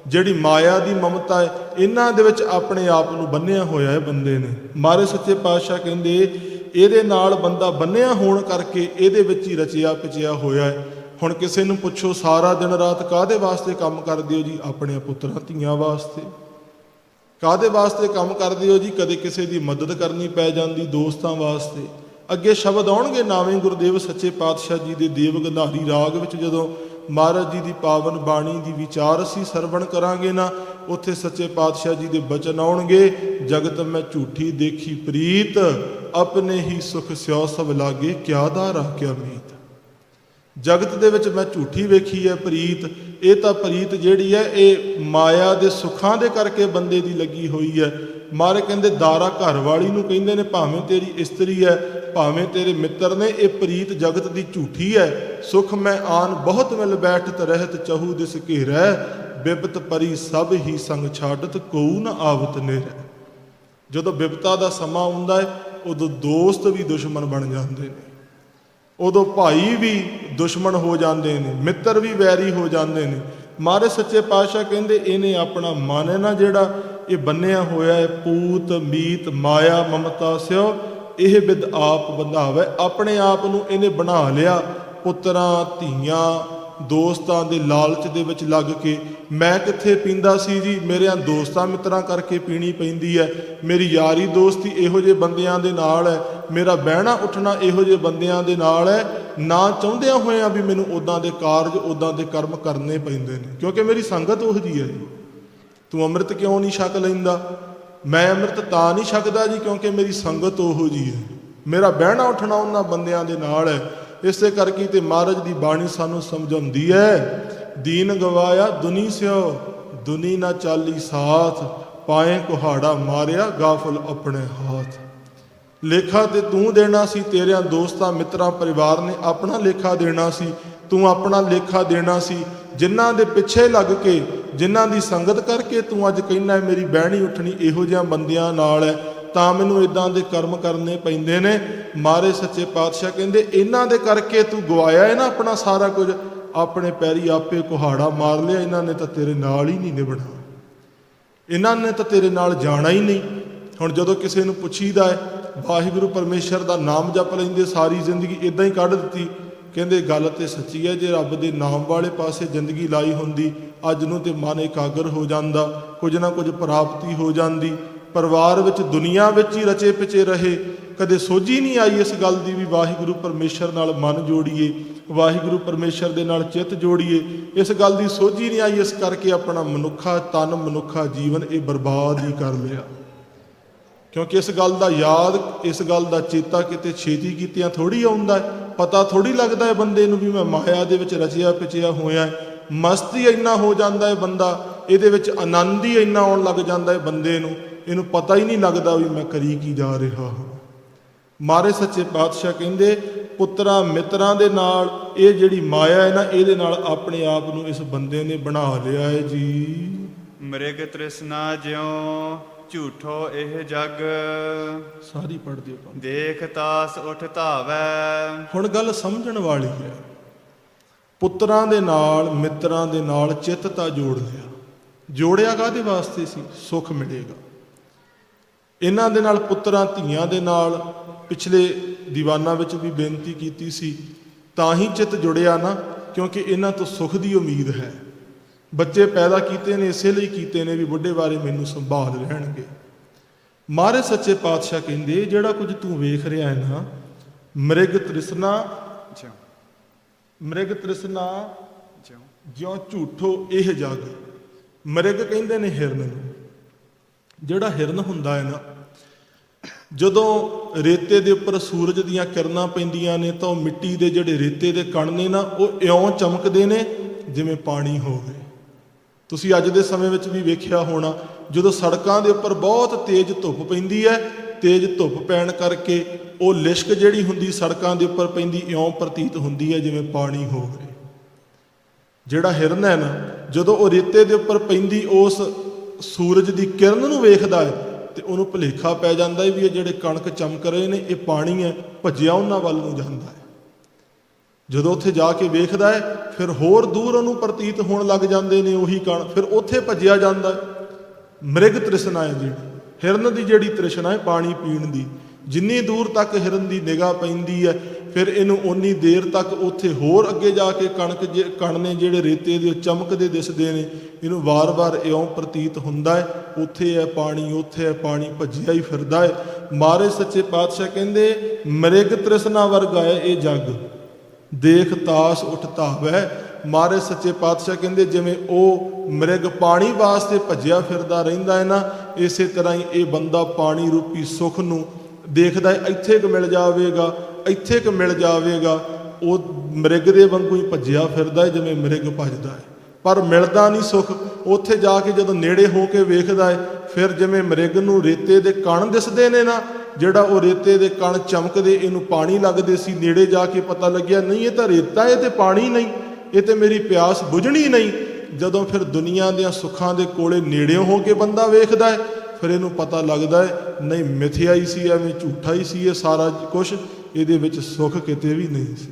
[SPEAKER 2] ਜਿਹੜੀ ਮਾਇਆ ਦੀ ਮਮਤਾ ਹੈ, ਇਹਨਾਂ ਦੇ ਵਿੱਚ ਆਪਣੇ ਆਪ ਨੂੰ ਬੰਨਿਆ ਹੋਇਆ ਹੈ ਬੰਦੇ ਨੇ। ਮਾਰੇ ਸੱਚੇ ਪਾਤਸ਼ਾਹ ਕਹਿੰਦੇ, ਇਹਦੇ ਨਾਲ ਬੰਦਾ ਬੰਨਿਆ ਹੋਣ ਕਰਕੇ ਇਹਦੇ ਵਿੱਚ ਹੀ ਰਚਿਆ ਪਚਿਆ ਹੋਇਆ ਹੈ। ਹੁਣ ਕਿਸੇ ਨੂੰ ਪੁੱਛੋ, ਸਾਰਾ ਦਿਨ ਰਾਤ ਕਾਦੇ ਵਾਸਤੇ ਕੰਮ ਕਰਦੇ ਹੋ ਜੀ? ਆਪਣੇ ਪੁੱਤਰਾਂ ਧੀਆਂ ਵਾਸਤੇ। ਕਾਦੇ ਵਾਸਤੇ ਕੰਮ ਕਰਦੇ ਹੋ ਜੀ? ਕਦੇ ਕਿਸੇ ਦੀ ਮਦਦ ਕਰਨੀ ਪੈ ਜਾਂਦੀ ਦੋਸਤਾਂ ਵਾਸਤੇ। ਅੱਗੇ ਸ਼ਬਦ ਆਉਣਗੇ ਨਾਵੇਂ ਗੁਰਦੇਵ ਸੱਚੇ ਪਾਤਸ਼ਾਹ ਜੀ ਦੇ ਦੇਵ ਗੰਧਾਰੀ ਰਾਗ ਵਿੱਚ, ਜਦੋਂ ਮਹਾਰਾਜ ਜੀ ਦੀ ਪਾਵਨ ਬਾਣੀ ਦੀ ਵਿਚਾਰ ਅਸੀਂ ਸਰਵਣ ਕਰਾਂਗੇ ਨਾ, ਉੱਥੇ ਸੱਚੇ ਪਾਤਸ਼ਾਹ ਜੀ ਦੇ ਬਚਨ ਆਉਣਗੇ, ਜਗਤ ਮੈਂ ਝੂਠੀ ਦੇਖੀ ਪ੍ਰੀਤ, ਆਪਣੇ ਹੀ ਸੁਖ ਸਿਓ ਸਭ ਲਾਗੇ, ਕਿਆ ਦਾਰਾ ਕਿਆ ਮੀਤ? ਜਗਤ ਦੇ ਵਿੱਚ ਮੈਂ ਝੂਠੀ ਵੇਖੀ ਹੈ ਪ੍ਰੀਤ, ਇਹ ਤਾਂ ਪ੍ਰੀਤ ਜਿਹੜੀ ਹੈ, ਇਹ ਮਾਇਆ ਦੇ ਸੁੱਖਾਂ ਦੇ ਕਰਕੇ ਬੰਦੇ ਦੀ ਲੱਗੀ ਹੋਈ ਹੈ। ਮਾਰੇ ਕਹਿੰਦੇ, ਦਾਰਾ ਘਰ ਵਾਲੀ ਨੂੰ ਕਹਿੰਦੇ ਨੇ, ਭਾਵੇਂ ਤੇਰੀ ਇਸਤਰੀ ਹੈ, ਭਾਵੇਂ ਤੇਰੇ ਮਿੱਤਰ ਨੇ, ਇਹ ਪ੍ਰੀਤ ਜਗਤ ਦੀ ਝੂਠੀ ਹੈ। ਸੁਖ ਮੈਂ ਆਨ ਬਹੁਤ ਮਿਲ ਬੈਠਤ ਰਹਿਤ ਚਹੂ ਦਿਸ ਘੇਰੈ, ਬਿਪਤ ਪਰੀ ਸਭ ਹੀ ਸੰਗ ਛਾੜਤ ਕੋਉ ਨ ਆਵਤ ਨੇਰੈ। ਜਦੋਂ ਬਿਪਤਾ ਦਾ ਸਮਾਂ ਆਉਂਦਾ ਹੈ, ਉਦੋਂ ਦੋਸਤ ਵੀ ਦੁਸ਼ਮਣ ਬਣ ਜਾਂਦੇ ਨੇ। ਉਦੋਂ ਭਾਈ ਵੀ ਦੁਸ਼ਮਣ ਹੋ ਜਾਂਦੇ ਨੇ, ਮਿੱਤਰ ਵੀ ਵੈਰੀ ਹੋ ਜਾਂਦੇ ਨੇ। ਮਾਰੇ ਸੱਚੇ ਪਾਤਸ਼ਾਹ ਕਹਿੰਦੇ, ਇਹਨੇ ਆਪਣਾ ਮਨ ਹੈ ਨਾ ਜਿਹੜਾ ਇਹ ਬੰਨਿਆ ਹੋਇਆ ਹੈ, ਪੂਤ, ਮੀਤ, ਮਾਇਆ, ਮਮਤਾ, ਸਿਓ, ਇਹ ਵਿਦ ਆਪ ਬੰਧਾਵੇ ਆਪਣੇ ਆਪ ਨੂੰ ਇਹਨੇ ਬਣਾ ਲਿਆ ਪੁੱਤਰਾਂ, ਧੀਆਂ ਦੋਸਤਾਂ ਦੇ ਲਾਲਚ ਦੇ ਵਿੱਚ ਲੱਗ ਕੇ ਮੈਂ ਕਿੱਥੇ ਪੀਂਦਾ ਸੀ ਜੀ? ਮੇਰਿਆਂ ਦੋਸਤਾਂ ਮਿੱਤਰਾਂ ਕਰਕੇ ਪੀਣੀ ਪੈਂਦੀ ਹੈ ਮੇਰੀ ਯਾਰੀ ਦੋਸਤੀ ਇਹੋ ਜਿਹੇ ਬੰਦਿਆਂ ਦੇ ਨਾਲ ਹੈ ਮੇਰਾ ਬਹਿਣਾ ਉੱਠਣਾ ਇਹੋ ਜਿਹੇ ਬੰਦਿਆਂ ਦੇ ਨਾਲ ਹੈ ਨਾ ਚਾਹੁੰਦਿਆਂ ਹੋਇਆਂ ਵੀ ਮੈਨੂੰ ਉਦਾਂ ਦੇ ਕਾਰਜ ਉਦਾਂ ਦੇ ਕਰਮ ਕਰਨੇ ਪੈਂਦੇ ਨੇ। ਕਿਉਂਕਿ ਮੇਰੀ ਸੰਗਤ ਉਹ ਜੀ। ਹੈ ਤੂੰ ਅੰਮ੍ਰਿਤ ਕਿਉਂ ਨਹੀਂ ਛਕ ਲੈਂਦਾ? ਮੈਂ ਅੰਮ੍ਰਿਤ ਤਾਂ ਨਹੀਂ ਛਕਦਾ ਜੀ ਕਿਉਂਕਿ ਮੇਰੀ ਸੰਗਤ ਉਹੋ ਜੀ ਹੈ ਮੇਰਾ ਬਹਿਣਾ ਉੱਠਣਾ ਉਹਨਾਂ ਬੰਦਿਆਂ ਦੇ ਨਾਲ ਹੈ ਇਸੇ ਕਰਕੇ ਤੇ ਮਹਾਰਾਜ ਦੀ ਬਾਣੀ ਸਾਨੂੰ ਸਮਝਾਉਂਦੀ ਹੈ, ਦੀਨ ਗਵਾਇਆ ਦੁਨੀ ਸਿਓ, ਦੁਨੀ ਨਾ ਚਾਲੀ ਸਾਥ, ਪਾਏ ਕੁਹਾੜਾ ਮਾਰਿਆ ਗਾਫਲ ਆਪਣੇ ਹਾਥ। ਲੇਖਾ ਤੇ ਤੂੰ ਦੇਣਾ ਸੀ ਤੇਰਿਆਂ ਦੋਸਤਾਂ ਮਿੱਤਰਾਂ ਪਰਿਵਾਰ ਨੇ ਆਪਣਾ ਲੇਖਾ ਦੇਣਾ ਸੀ, ਤੂੰ ਆਪਣਾ ਲੇਖਾ ਦੇਣਾ ਸੀ, ਜਿਨ੍ਹਾਂ ਦੇ ਪਿੱਛੇ ਲੱਗ ਕੇ, ਜਿਨ੍ਹਾਂ ਦੀ ਸੰਗਤ ਕਰਕੇ ਤੂੰ ਅੱਜ ਕਹਿੰਦਾ ਮੇਰੀ ਬਹਿਣੀ ਉੱਠਣੀ ਇਹੋ ਜਿਹਾ ਬੰਦਿਆਂ ਨਾਲ ਹੈ। ਤਾਂ ਮੈਨੂੰ ਇਦਾਂ ਦੇ ਕਰਮ ਕਰਨੇ ਪੈਂਦੇ ਨੇ। ਮਾਰੇ ਸੱਚੇ ਪਾਤਸ਼ਾਹ ਕਹਿੰਦੇ, ਇਹਨਾਂ ਦੇ ਕਰਕੇ ਤੂੰ ਗਵਾਇਆ ਹੈ ਨਾ ਆਪਣਾ ਸਾਰਾ ਕੁਝ। ਆਪਣੇ ਪੈਰੀ ਆਪੇ ਕੁਹਾੜਾ ਮਾਰ ਲਿਆ, ਇਹਨਾਂ ਨੇ ਤਾਂ ਤੇਰੇ ਨਾਲ ਹੀ ਨਹੀਂ ਨਿਭਣਾ। ਇਹਨਾਂ ਨੇ ਤਾਂ ਤੇਰੇ ਨਾਲ ਜਾਣਾ ਹੀ ਨਹੀਂ। ਹੁਣ ਜਦੋਂ ਕਿਸੇ ਨੂੰ ਪੁੱਛੀਦਾ ਹੈ, ਵਾਹਿਗੁਰੂ ਪਰਮੇਸ਼ਰ ਦਾ ਨਾਮ ਜਪ ਲੈਂਦੇ, ਸਾਰੀ ਜ਼ਿੰਦਗੀ ਇਦਾਂ ਹੀ ਕੱਢ ਦਿੱਤੀ। ਕਹਿੰਦੇ, ਗੱਲ ਤੇ ਸੱਚੀ ਹੈ, ਜੇ ਰੱਬ ਦੇ ਨਾਮ ਵਾਲੇ ਪਾਸੇ ਜ਼ਿੰਦਗੀ ਲਾਈ ਹੁੰਦੀ, ਅੱਜ ਨੂੰ ਤੇ ਮਨ ਇਕਾਗਰ ਹੋ ਜਾਂਦਾ, ਕੁਝ ਨਾ ਕੁਝ ਪ੍ਰਾਪਤੀ ਹੋ ਜਾਂਦੀ। ਪਰਿਵਾਰ ਵਿੱਚ, ਦੁਨੀਆ ਵਿੱਚ ਹੀ ਰਚੇ ਪਿਚੇ ਰਹੇ। ਕਦੇ ਸੋਝੀ ਨਹੀਂ ਆਈ ਇਸ ਗੱਲ ਦੀ ਵੀ ਵਾਹਿਗੁਰੂ ਪਰਮੇਸ਼ਰ ਨਾਲ ਮਨ ਜੋੜੀਏ, ਵਾਹਿਗੁਰੂ ਪਰਮੇਸ਼ਰ ਦੇ ਨਾਲ ਚਿੱਤ ਜੋੜੀਏ। ਇਸ ਗੱਲ ਦੀ ਸੋਝੀ ਨਹੀਂ ਆਈ, ਇਸ ਕਰਕੇ ਆਪਣਾ ਮਨੁੱਖਾ ਤਨ, ਮਨੁੱਖਾ ਜੀਵਨ ਇਹ ਬਰਬਾਦ ਹੀ ਕਰ ਲਿਆ। ਕਿਉਂਕਿ ਇਸ ਗੱਲ ਦਾ ਯਾਦ, ਇਸ ਗੱਲ ਦਾ ਚੇਤਾ ਕਿਤੇ ਛੇਤੀ ਕੀਤਿਆਂ ਥੋੜੀ ਆਉਂਦਾ ਪਤਾ ਥੋੜੀ ਲੱਗਦਾ ਹੈ ਬੰਦੇ ਨੂੰ ਵੀ ਮੈਂ ਮਾਇਆ ਦੇ ਵਿੱਚ ਰਚਿਆ, ਪਿਚਿਆ ਹੋਇਆ ਹੈ। ਮਸਤੀ ਇੰਨਾ ਹੋ ਜਾਂਦਾ ਹੈ ਬੰਦਾ, ਇਹਦੇ ਵਿੱਚ ਆਨੰਦ ਹੀ ਇੰਨਾ ਆਉਣ ਲੱਗ ਜਾਂਦਾ ਹੈ ਬੰਦੇ ਨੂੰ। ਇਹਨੂੰ ਪਤਾ ਹੀ ਨਹੀਂ ਲੱਗਦਾ ਵੀ ਮੈਂ ਕਰੀ ਕੀ ਜਾ ਰਿਹਾ ਹਾਂ। ਮਾਰੇ ਸੱਚੇ ਪਾਤਸ਼ਾਹ ਕਹਿੰਦੇ ਪੁੱਤਰਾਂ ਮਿੱਤਰਾਂ ਦੇ ਨਾਲ ਇਹ ਜਿਹੜੀ ਮਾਇਆ ਹੈ ਨਾ ਇਹਦੇ ਨਾਲ ਆਪਣੇ ਆਪ ਨੂੰ ਇਸ ਬੰਦੇ ਨੇ ਬਣਾ ਲਿਆ ਹੈ ਜੀ।
[SPEAKER 3] ਮ੍ਰਿਗ ਤ੍ਰਿਸ਼ਨਾ ਜਿਉ ਝੂਠੋ ਇਹ ਜਗ।
[SPEAKER 2] ਸਾਰੀ ਪੜ੍ਹ ਦਿਓ ਪੰਜ।
[SPEAKER 3] ਦੇਖ ਤਾਸ ਉਠ ਧਾਵੈ।
[SPEAKER 2] ਹੁਣ ਗੱਲ ਸਮਝਣ ਵਾਲੀ ਹੈ। ਪੁੱਤਰਾਂ ਦੇ ਨਾਲ ਮਿੱਤਰਾਂ ਦੇ ਨਾਲ ਚਿੱਤ ਤਾਂ ਜੋੜ ਲਿਆ। ਜੋੜਿਆ ਕਾਦੇ ਵਾਸਤੇ ਸੀ? ਸੁੱਖ ਮਿਲੇਗਾ। ਇਹਨਾਂ ਦੇ ਨਾਲ ਪੁੱਤਰਾਂ ਧੀਆਂ ਦੇ ਨਾਲ ਪਿਛਲੇ ਦੀਵਾਨਾਂ ਵਿੱਚ ਵੀ ਬੇਨਤੀ ਕੀਤੀ ਸੀ ਤਾਂ ਹੀ ਚਿੱਤ ਜੁੜਿਆ ਨਾ ਕਿਉਂਕਿ ਇਹਨਾਂ ਤੋਂ ਸੁਖ ਦੀ ਉਮੀਦ ਹੈ। ਬੱਚੇ ਪੈਦਾ ਕੀਤੇ ਨੇ ਇਸੇ ਲਈ ਕੀਤੇ ਨੇ ਵੀ ਬੁੱਢੇ ਬਾਰੇ ਮੈਨੂੰ ਸੰਭਾਲ ਰਹਿਣਗੇ। ਮਾਰੇ ਸੱਚੇ ਪਾਤਸ਼ਾਹ ਕਹਿੰਦੇ "ਇਹ ਜਿਹੜਾ ਕੁਝ ਤੂੰ ਵੇਖ ਰਿਹਾ ਹੈ ਨਾ ਮ੍ਰਿਗ ਤ੍ਰਿਸ਼ਨਾ
[SPEAKER 3] ਜਿਉ
[SPEAKER 2] ਮ੍ਰਿਗ ਤ੍ਰਿਸ਼ਨਾ
[SPEAKER 3] ਜਿਉ
[SPEAKER 2] ਜਿਉਂ ਝੂਠੋ ਇਹ ਜਗ। ਮ੍ਰਿਗ ਕਹਿੰਦੇ ਨੇ ਹਿਰਨ ਨੂੰ। ਜਿਹੜਾ ਹਿਰਨ ਹੁੰਦਾ ਹੈ ਨਾ, ਜਦੋਂ ਰੇਤੇ ਦੇ ਉੱਪਰ ਸੂਰਜ ਦੀਆਂ ਕਿਰਨਾਂ ਪੈਂਦੀਆਂ ਨੇ ਤਾਂ ਉਹ ਮਿੱਟੀ ਦੇ ਜਿਹੜੇ ਰੇਤੇ ਦੇ ਕਣ ਨੇ ਨਾ, ਉਹ ਇਉਂ ਚਮਕਦੇ ਨੇ ਜਿਵੇਂ ਪਾਣੀ ਹੋਵੇ। ਤੁਸੀਂ ਅੱਜ ਦੇ ਸਮੇਂ ਵਿੱਚ ਵੀ ਵੇਖਿਆ ਹੋਣਾ, ਜਦੋਂ ਸੜਕਾਂ ਦੇ ਉੱਪਰ ਬਹੁਤ ਤੇਜ਼ ਧੁੱਪ ਪੈਂਦੀ ਹੈ, ਤੇਜ਼ ਧੁੱਪ ਪੈਣ ਕਰਕੇ ਉਹ ਲਿਸ਼ਕ ਜਿਹੜੀ ਹੁੰਦੀ ਸੜਕਾਂ ਦੇ ਉੱਪਰ ਪੈਂਦੀ, ਇਉਂ ਪ੍ਰਤੀਤ ਹੁੰਦੀ ਹੈ ਜਿਵੇਂ ਪਾਣੀ ਹੋਵੇ। ਜਿਹੜਾ ਹਿਰਨ ਹੈ ਨਾ, ਜਦੋਂ ਉਹ ਰੇਤੇ ਦੇ ਉੱਪਰ ਪੈਂਦੀ, ਉਸ ਸੂਰਜ ਦੀ ਕਿਰਨ ਨੂੰ ਵੇਖਦਾ ਹੈ ਤੇ ਉਹਨੂੰ ਭੁਲੇਖਾ ਪੈ ਜਾਂਦਾ ਹੈ ਵੀ ਇਹ ਜਿਹੜੇ ਕਣਕ ਚਮਕ ਰਹੇ ਨੇ, ਇਹ ਪਾਣੀ ਹੈ, ਭੱਜਿਆ ਉਹਨਾਂ ਵੱਲ ਨੂੰ ਜਾਂਦਾ ਹੈ। ਜਦੋਂ ਉੱਥੇ ਜਾ ਕੇ ਵੇਖਦਾ ਹੈ, ਫਿਰ ਹੋਰ ਦੂਰ ਉਹਨੂੰ ਪ੍ਰਤੀਤ ਹੋਣ ਲੱਗ ਜਾਂਦੇ ਨੇ ਉਹੀ ਕਣ, ਫਿਰ ਉੱਥੇ ਭੱਜਿਆ ਜਾਂਦਾ ਹੈ। ਮ੍ਰਿਗ ਤ੍ਰਿਸ਼ਨਾ ਹੈ ਜਿਹੜੀ, ਹਿਰਨ ਦੀ ਜਿਹੜੀ ਤ੍ਰਿਸ਼ਨਾ ਹੈ ਪਾਣੀ ਪੀਣ ਦੀ, ਜਿੰਨੀ ਦੂਰ ਤੱਕ ਹਿਰਨ ਦੀ ਨਿਗਾਹ ਪੈਂਦੀ ਹੈ ਫਿਰ ਇਹਨੂੰ ਓਨੀ ਦੇਰ ਤੱਕ ਉੱਥੇ ਹੋਰ ਅੱਗੇ ਜਾ ਕੇ ਕਣਕ ਜੇ- ਕਣ ਨੇ ਜਿਹੜੇ ਰੇਤੇ ਦੇ ਉਹ ਚਮਕਦੇ ਦਿਸਦੇ ਨੇ, ਇਹਨੂੰ ਵਾਰ-ਵਾਰ ਇਉਂ ਪ੍ਰਤੀਤ ਹੁੰਦਾ ਹੈ, ਉੱਥੇ ਹੈ ਪਾਣੀ, ਉੱਥੇ ਹੈ ਪਾਣੀ ਭੱਜਿਆ ਹੀ ਫਿਰਦਾ ਹੈ। ਮਾਰੇ ਸੱਚੇ ਪਾਤਸ਼ਾਹ ਕਹਿੰਦੇ, ਮ੍ਰਿਗ ਤ੍ਰਿਸ਼ਨਾ ਵਰਗਾ ਹੈ ਇਹ ਜੱਗ, ਦੇਖ ਤਾਸ ਉਠ ਧਾਵੈ। ਮਾਰੇ ਸੱਚੇ ਪਾਤਸ਼ਾਹ ਕਹਿੰਦੇ, ਜਿਵੇਂ ਉਹ ਮ੍ਰਿਗ ਪਾਣੀ ਵਾਸਤੇ ਭੱਜਿਆ ਫਿਰਦਾ ਰਹਿੰਦਾ ਹੈ ਨਾ, ਇਸੇ ਤਰ੍ਹਾਂ ਹੀ ਇਹ ਬੰਦਾ ਪਾਣੀ ਰੂਪੀ ਸੁਖ ਨੂੰ ਦੇਖਦਾ ਹੈ, ਇੱਥੇ ਕਿ ਮਿਲ ਜਾਵੇਗਾ। ਇੱਥੇ ਕਿ ਮਿਲ ਜਾਵੇਗਾ, ਉਹ ਮ੍ਰਿਗ ਦੇ ਵਾਂਗੂ ਹੀ ਭੱਜਿਆ ਫਿਰਦਾ ਹੈ, ਜਿਵੇਂ ਮ੍ਰਿਗ ਭੱਜਦਾ ਹੈ। ਪਰ ਮਿਲਦਾ ਨਹੀਂ ਸੁਖ, ਉੱਥੇ ਜਾ ਕੇ ਜਦੋਂ ਨੇੜੇ ਹੋ ਕੇ ਵੇਖਦਾ ਹੈ, ਫਿਰ ਜਿਵੇਂ ਮ੍ਰਿਗ ਨੂੰ ਰੇਤੇ ਦੇ ਕਣ ਦਿਸਦੇ ਨੇ ਨਾ, ਜਿਹੜਾ ਉਹ ਰੇਤੇ ਦੇ ਕਣ ਚਮਕਦੇ, ਇਹਨੂੰ ਪਾਣੀ ਲੱਗਦੇ ਸੀ, ਨੇੜੇ ਜਾ ਕੇ ਪਤਾ ਲੱਗਿਆ, ਨਹੀਂ, ਇਹ ਤਾਂ ਰੇਤਾ ਹੈ ਤੇ ਪਾਣੀ ਨਹੀਂ, ਇਹ ਤੇ ਮੇਰੀ ਪਿਆਸ ਬੁਝਣੀ ਨਹੀਂ। ਜਦੋਂ ਫਿਰ ਦੁਨੀਆ ਦੀਆਂ ਸੁੱਖਾਂ ਦੇ ਕੋਲੇ ਨੇੜਿਓਂ ਹੋ ਕੇ ਬੰਦਾ ਵੇਖਦਾ ਹੈ, ਫਿਰ ਇਹਨੂੰ ਪਤਾ ਲੱਗਦਾ ਹੈ, ਨਹੀਂ ਮਿਥਿਆ ਹੀ ਸੀ, ਐਵੇਂ ਝੂਠਾ ਹੀ ਸੀ, ਇਹ ਸਾਰਾ ਕੁਝ ਇਹਦੇ ਵਿੱਚ ਸੁੱਖ ਕਿਤੇ ਵੀ ਨਹੀਂ ਸੀ।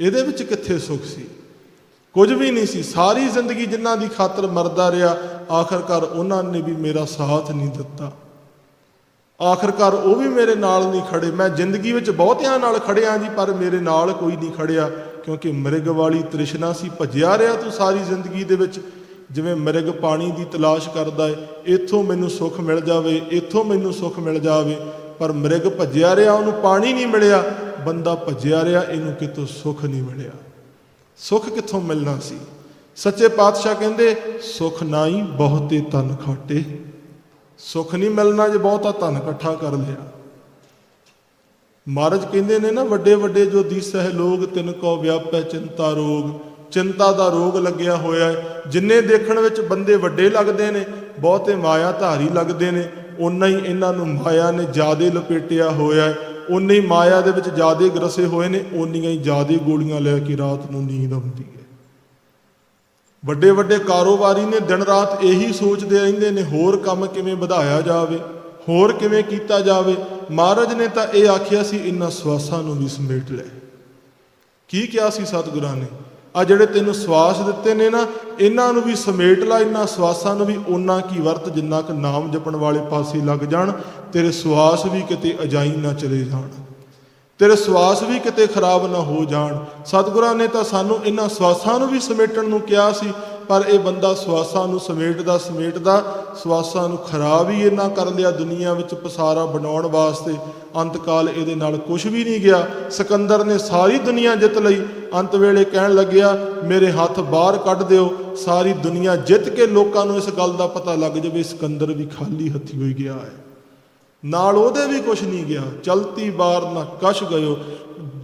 [SPEAKER 2] ਇਹਦੇ ਵਿੱਚ ਕਿੱਥੇ ਸੁੱਖ ਸੀ? ਕੁਝ ਵੀ ਨਹੀਂ ਸੀ। ਸਾਰੀ ਜ਼ਿੰਦਗੀ ਜਿਨ੍ਹਾਂ ਦੀ ਖਾਤਰ ਮਰਦਾ ਰਿਹਾ, ਆਖਰਕਾਰ ਉਹਨਾਂ ਨੇ ਵੀ ਮੇਰਾ ਸਾਥ ਨਹੀਂ ਦਿੱਤਾ। ਆਖਰਕਾਰ ਉਹ ਵੀ ਮੇਰੇ ਨਾਲ ਨਹੀਂ ਖੜੇ। ਮੈਂ ਜ਼ਿੰਦਗੀ ਵਿੱਚ ਬਹੁਤਿਆਂ ਨਾਲ ਖੜਿਆ ਜੀ, ਪਰ ਮੇਰੇ ਨਾਲ ਕੋਈ ਨਹੀਂ ਖੜਿਆ, ਕਿਉਂਕਿ ਮ੍ਰਿਗ ਵਾਲੀ ਤ੍ਰਿਸ਼ਨਾ ਸੀ। ਭੱਜਿਆ ਰਿਹਾ ਤੂੰ ਸਾਰੀ ਜ਼ਿੰਦਗੀ ਦੇ ਵਿੱਚ। ਜਿਵੇਂ ਮ੍ਰਿਗ ਪਾਣੀ ਦੀ ਤਲਾਸ਼ ਕਰਦਾ ਏ, ਇੱਥੋਂ ਮੈਨੂੰ ਸੁੱਖ ਮਿਲ ਜਾਵੇ, ਇੱਥੋਂ ਮੈਨੂੰ ਸੁੱਖ ਮਿਲ ਜਾਵੇ। ਪਰ ਮ੍ਰਿਗ ਭੱਜਿਆ ਰਿਹਾ, ਉਹਨੂੰ ਪਾਣੀ ਨਹੀਂ ਮਿਲਿਆ। ਬੰਦਾ ਭੱਜਿਆ ਰਿਹਾ, ਇਹਨੂੰ ਕਿਤੋਂ ਸੁੱਖ ਨਹੀਂ ਮਿਲਿਆ। ਸੁੱਖ ਕਿੱਥੋਂ ਮਿਲਣਾ ਸੀ? ਸੱਚੇ ਪਾਤਸ਼ਾਹ ਕਹਿੰਦੇ, ਸੁੱਖ ਨਾਈ ਬਹੁਤੇ ਤਨ ਖਾਟੇ। ਸੁੱਖ ਨਹੀਂ ਮਿਲਣਾ ਜੇ ਬਹੁਤਾ ਧਨ ਇਕੱਠਾ ਕਰ ਲਿਆ। ਮਹਾਰਾਜ ਕਹਿੰਦੇ ਨੇ ਨਾ, ਵੱਡੇ ਵੱਡੇ ਜੋ ਦੀਸਹਿ ਲੋਗ, ਤਿਨ ਕੋ ਵਿਆਪੈ ਚਿੰਤਾ ਰੋਗ। ਚਿੰਤਾ ਦਾ ਰੋਗ ਲੱਗਿਆ ਹੋਇਆ ਹੈ। ਜਿੰਨੇ ਦੇਖਣ ਵਿੱਚ ਬੰਦੇ ਵੱਡੇ ਲੱਗਦੇ ਨੇ, ਬਹੁਤੇ ਮਾਇਆ ਧਾਰੀ ਲੱਗਦੇ ਨੇ। ਉਨਾ ਹੀ ਇਹਨਾਂ ਨੂੰ ਮਾਇਆ ਨੇ ਜਿਆਦੇ ਲਪੇਟਿਆ ਹੋਇਆ ਹੈ। ਉਨੇ ਹੀ ਮਾਇਆ ਦੇ ਵਿੱਚ ਜਿਆਦੇ ਗਰਸੇ ਹੋਏ ਨੇ ਉਨੀਆਂ ਹੀ ਜਿਆਦੇ ਗੋਲੀਆਂ ਲੈ ਕੇ ਰਾਤ ਨੂੰ ਨੀਂਦ ਆਉਂਦੀ ਹੈ। ਵੱਡੇ ਵੱਡੇ ਕਾਰੋਬਾਰੀ ਨੇ ਦਿਨ ਰਾਤ ਇਹੀ ਸੋਚਦੇ ਰਹਿੰਦੇ ਨੇ, ਹੋਰ ਕੰਮ ਕਿਵੇਂ ਵਧਾਇਆ ਜਾਵੇ, ਹੋਰ ਕਿਵੇਂ ਕੀਤਾ ਜਾਵੇ। ਮਹਾਰਾਜ ਨੇ ਤਾਂ ਇਹ ਆਖਿਆ ਸੀ ਇਨ੍ਹਾਂ ਸਵਾਸਾਂ ਨੂੰ ਵੀ ਸਮੇਟ ਲੈ। ਕੀ ਕਿਹਾ ਸੀ ਸਤਿਗੁਰਾਂ ਨੇ? ਆ ਜਿਹੜੇ ਤੈਨੂੰ ਸਵਾਸ ਦਿੱਤੇ ਨੇ ਨਾ, ਇਹਨਾਂ ਨੂੰ ਵੀ ਸਮੇਟ ਲਾ, ਇਹਨਾਂ ਸਵਾਸਾਂ ਨੂੰ ਵੀ ਓਨਾ ਕੀ ਵਰਤ ਜਿੰਨਾ ਕਿ ਨਾਮ ਜਪਣ ਵਾਲੇ ਪਾਸੇ ਲੱਗ ਜਾਣ, ਤੇਰੇ ਸਵਾਸ ਵੀ ਕਿਤੇ ਅਜਾਈ ਨਾ ਚਲੇ ਜਾਣ। ਤੇਰੇ ਸਵਾਸ ਵੀ ਕਿਤੇ ਖਰਾਬ ਨਾ ਹੋ ਜਾਣ। ਸਤਿਗੁਰਾਂ ਨੇ ਤਾਂ ਸਾਨੂੰ ਇਹਨਾਂ ਸਵਾਸਾਂ ਨੂੰ ਵੀ ਸਮੇਟਣ ਨੂੰ ਕਿਹਾ ਸੀ ਪਰ ਇਹ ਬੰਦਾ ਸਵਾਸਾਂ ਨੂੰ ਸਮੇਟਦਾ ਸਮੇਟਦਾ ਸਵਾਸਾਂ ਨੂੰ ਖਰਾਬ ਹੀ ਇਹਨਾਂ ਕਰ ਲਿਆ ਦੁਨੀਆ ਵਿੱਚ ਪਸਾਰਾ ਬਣਾਉਣ ਵਾਸਤੇ। ਅੰਤਕਾਲ ਇਹਦੇ ਨਾਲ ਕੁਝ ਵੀ ਨਹੀਂ ਗਿਆ। ਸਿਕੰਦਰ ਨੇ ਸਾਰੀ ਦੁਨੀਆ ਜਿੱਤ ਲਈ। ਅੰਤ ਵੇਲੇ ਕਹਿਣ ਲੱਗਿਆ, ਮੇਰੇ ਹੱਥ ਬਾਹਰ ਕੱਢ ਦਿਓ। ਸਾਰੀ ਦੁਨੀਆ ਜਿੱਤ ਕੇ ਲੋਕਾਂ ਨੂੰ ਇਸ ਗੱਲ ਦਾ ਪਤਾ ਲੱਗ ਜਾਵੇ, ਸਿਕੰਦਰ ਵੀ ਖਾਲੀ ਹੱਥੀ ਹੋਈ ਗਿਆ ਹੈ। ਨਾਲ ਉਹਦੇ ਵੀ ਕੁਝ ਨਹੀਂ ਗਿਆ। ਚਲਤੀ ਬਾਰ ਨਾ ਕਸ਼ ਗਇਓ।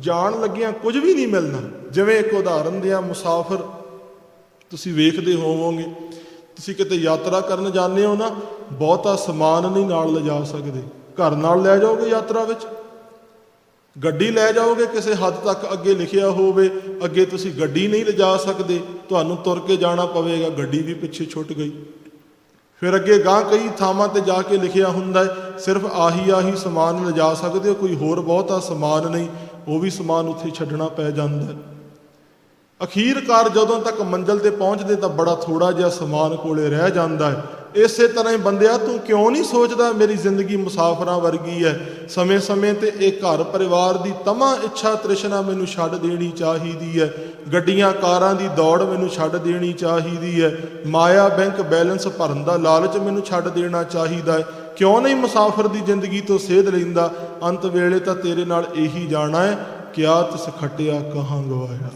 [SPEAKER 2] ਜਾਣ ਲੱਗਿਆਂ ਕੁਝ ਵੀ ਨਹੀਂ ਮਿਲਣਾ। ਜਿਵੇਂ ਇੱਕ ਉਦਾਹਰਨ ਦਿਆਂ ਮੁਸਾਫਰ ਤੁਸੀਂ ਵੇਖਦੇ ਹੋਵੋਗੇ, ਤੁਸੀਂ ਕਿਤੇ ਯਾਤਰਾ ਕਰਨ ਜਾਂਦੇ ਹੋ ਨਾ, ਬਹੁਤਾ ਸਮਾਨ ਨਹੀਂ ਨਾਲ ਲਿਜਾ ਸਕਦੇ। ਘਰ ਨਾਲ ਲੈ ਜਾਓਗੇ ਯਾਤਰਾ ਵਿੱਚ? ਗੱਡੀ ਲੈ ਜਾਓਗੇ ਕਿਸੇ ਹੱਦ ਤੱਕ ਅੱਗੇ ਲਿਖਿਆ ਹੋਵੇ, ਅੱਗੇ ਤੁਸੀਂ ਗੱਡੀ ਨਹੀਂ ਲਿਜਾ ਸਕਦੇ, ਤੁਹਾਨੂੰ ਤੁਰ ਕੇ ਜਾਣਾ ਪਵੇਗਾ, ਗੱਡੀ ਵੀ ਪਿੱਛੇ ਛੁੱਟ ਗਈ। ਫਿਰ ਅੱਗੇ ਗਾਂ ਕਈ ਥਾਵਾਂ ਤੇ ਜਾ ਕੇ ਲਿਖਿਆ ਹੁੰਦਾ ਹੈ, ਸਿਰਫ ਆਹੀ ਆਹੀ ਸਮਾਨ ਲਿਜਾ ਸਕਦੇ ਹੋ, ਕੋਈ ਹੋਰ ਬਹੁਤਾ ਸਮਾਨ ਨਹੀਂ, ਉਹ ਵੀ ਸਮਾਨ ਉੱਥੇ ਛੱਡਣਾ ਪੈ ਜਾਂਦਾ ਹੈ। ਅਖੀਰਕਾਰ ਜਦੋਂ ਤੱਕ ਮੰਜ਼ਲ ਤੇ ਪਹੁੰਚਦੇ ਤਾਂ ਬੜਾ ਥੋੜਾ ਜਿਹਾ ਸਮਾਨ ਕੋਲੇ ਰਹਿ ਜਾਂਦਾ ਹੈ। ਇਸੇ ਤਰ੍ਹਾਂ ਹੀ ਬੰਦਿਆ, ਤੂੰ ਕਿਉਂ ਨਹੀਂ ਸੋਚਦਾ ਮੇਰੀ ਜ਼ਿੰਦਗੀ ਮੁਸਾਫਰਾਂ ਵਰਗੀ ਹੈ? ਸਮੇਂ-ਸਮੇਂ ਤੇ ਇਹ ਘਰ ਪਰਿਵਾਰ ਦੀ ਤਮਾ ਇੱਛਾ ਤ੍ਰਿਸ਼ਨਾ ਮੈਨੂੰ ਛੱਡ ਦੇਣੀ ਚਾਹੀਦੀ ਹੈ। ਗੱਡੀਆਂ, ਕਾਰਾਂ ਦੀ ਦੌੜ ਮੈਨੂੰ ਛੱਡ ਦੇਣੀ ਚਾਹੀਦੀ ਹੈ। ਮਾਇਆ ਬੈਂਕ ਬੈਲੈਂਸ ਭਰਨ ਦਾ ਲਾਲਚ ਮੈਨੂੰ ਛੱਡ ਦੇਣਾ ਚਾਹੀਦਾ ਹੈ। ਕਿਉਂ ਨਹੀਂ ਮੁਸਾਫਰ ਦੀ ਜ਼ਿੰਦਗੀ ਤੋਂ ਸੇਧ ਲੈਂਦਾ? ਅੰਤ ਵੇਲੇ ਤਾਂ ਤੇਰੇ ਨਾਲ ਇਹੀ ਜਾਣਾ ਹੈ। ਕਿਆ ਤਿਸ ਖਟਿਆ ਕਹਾਂ ਗਵਾਇਆ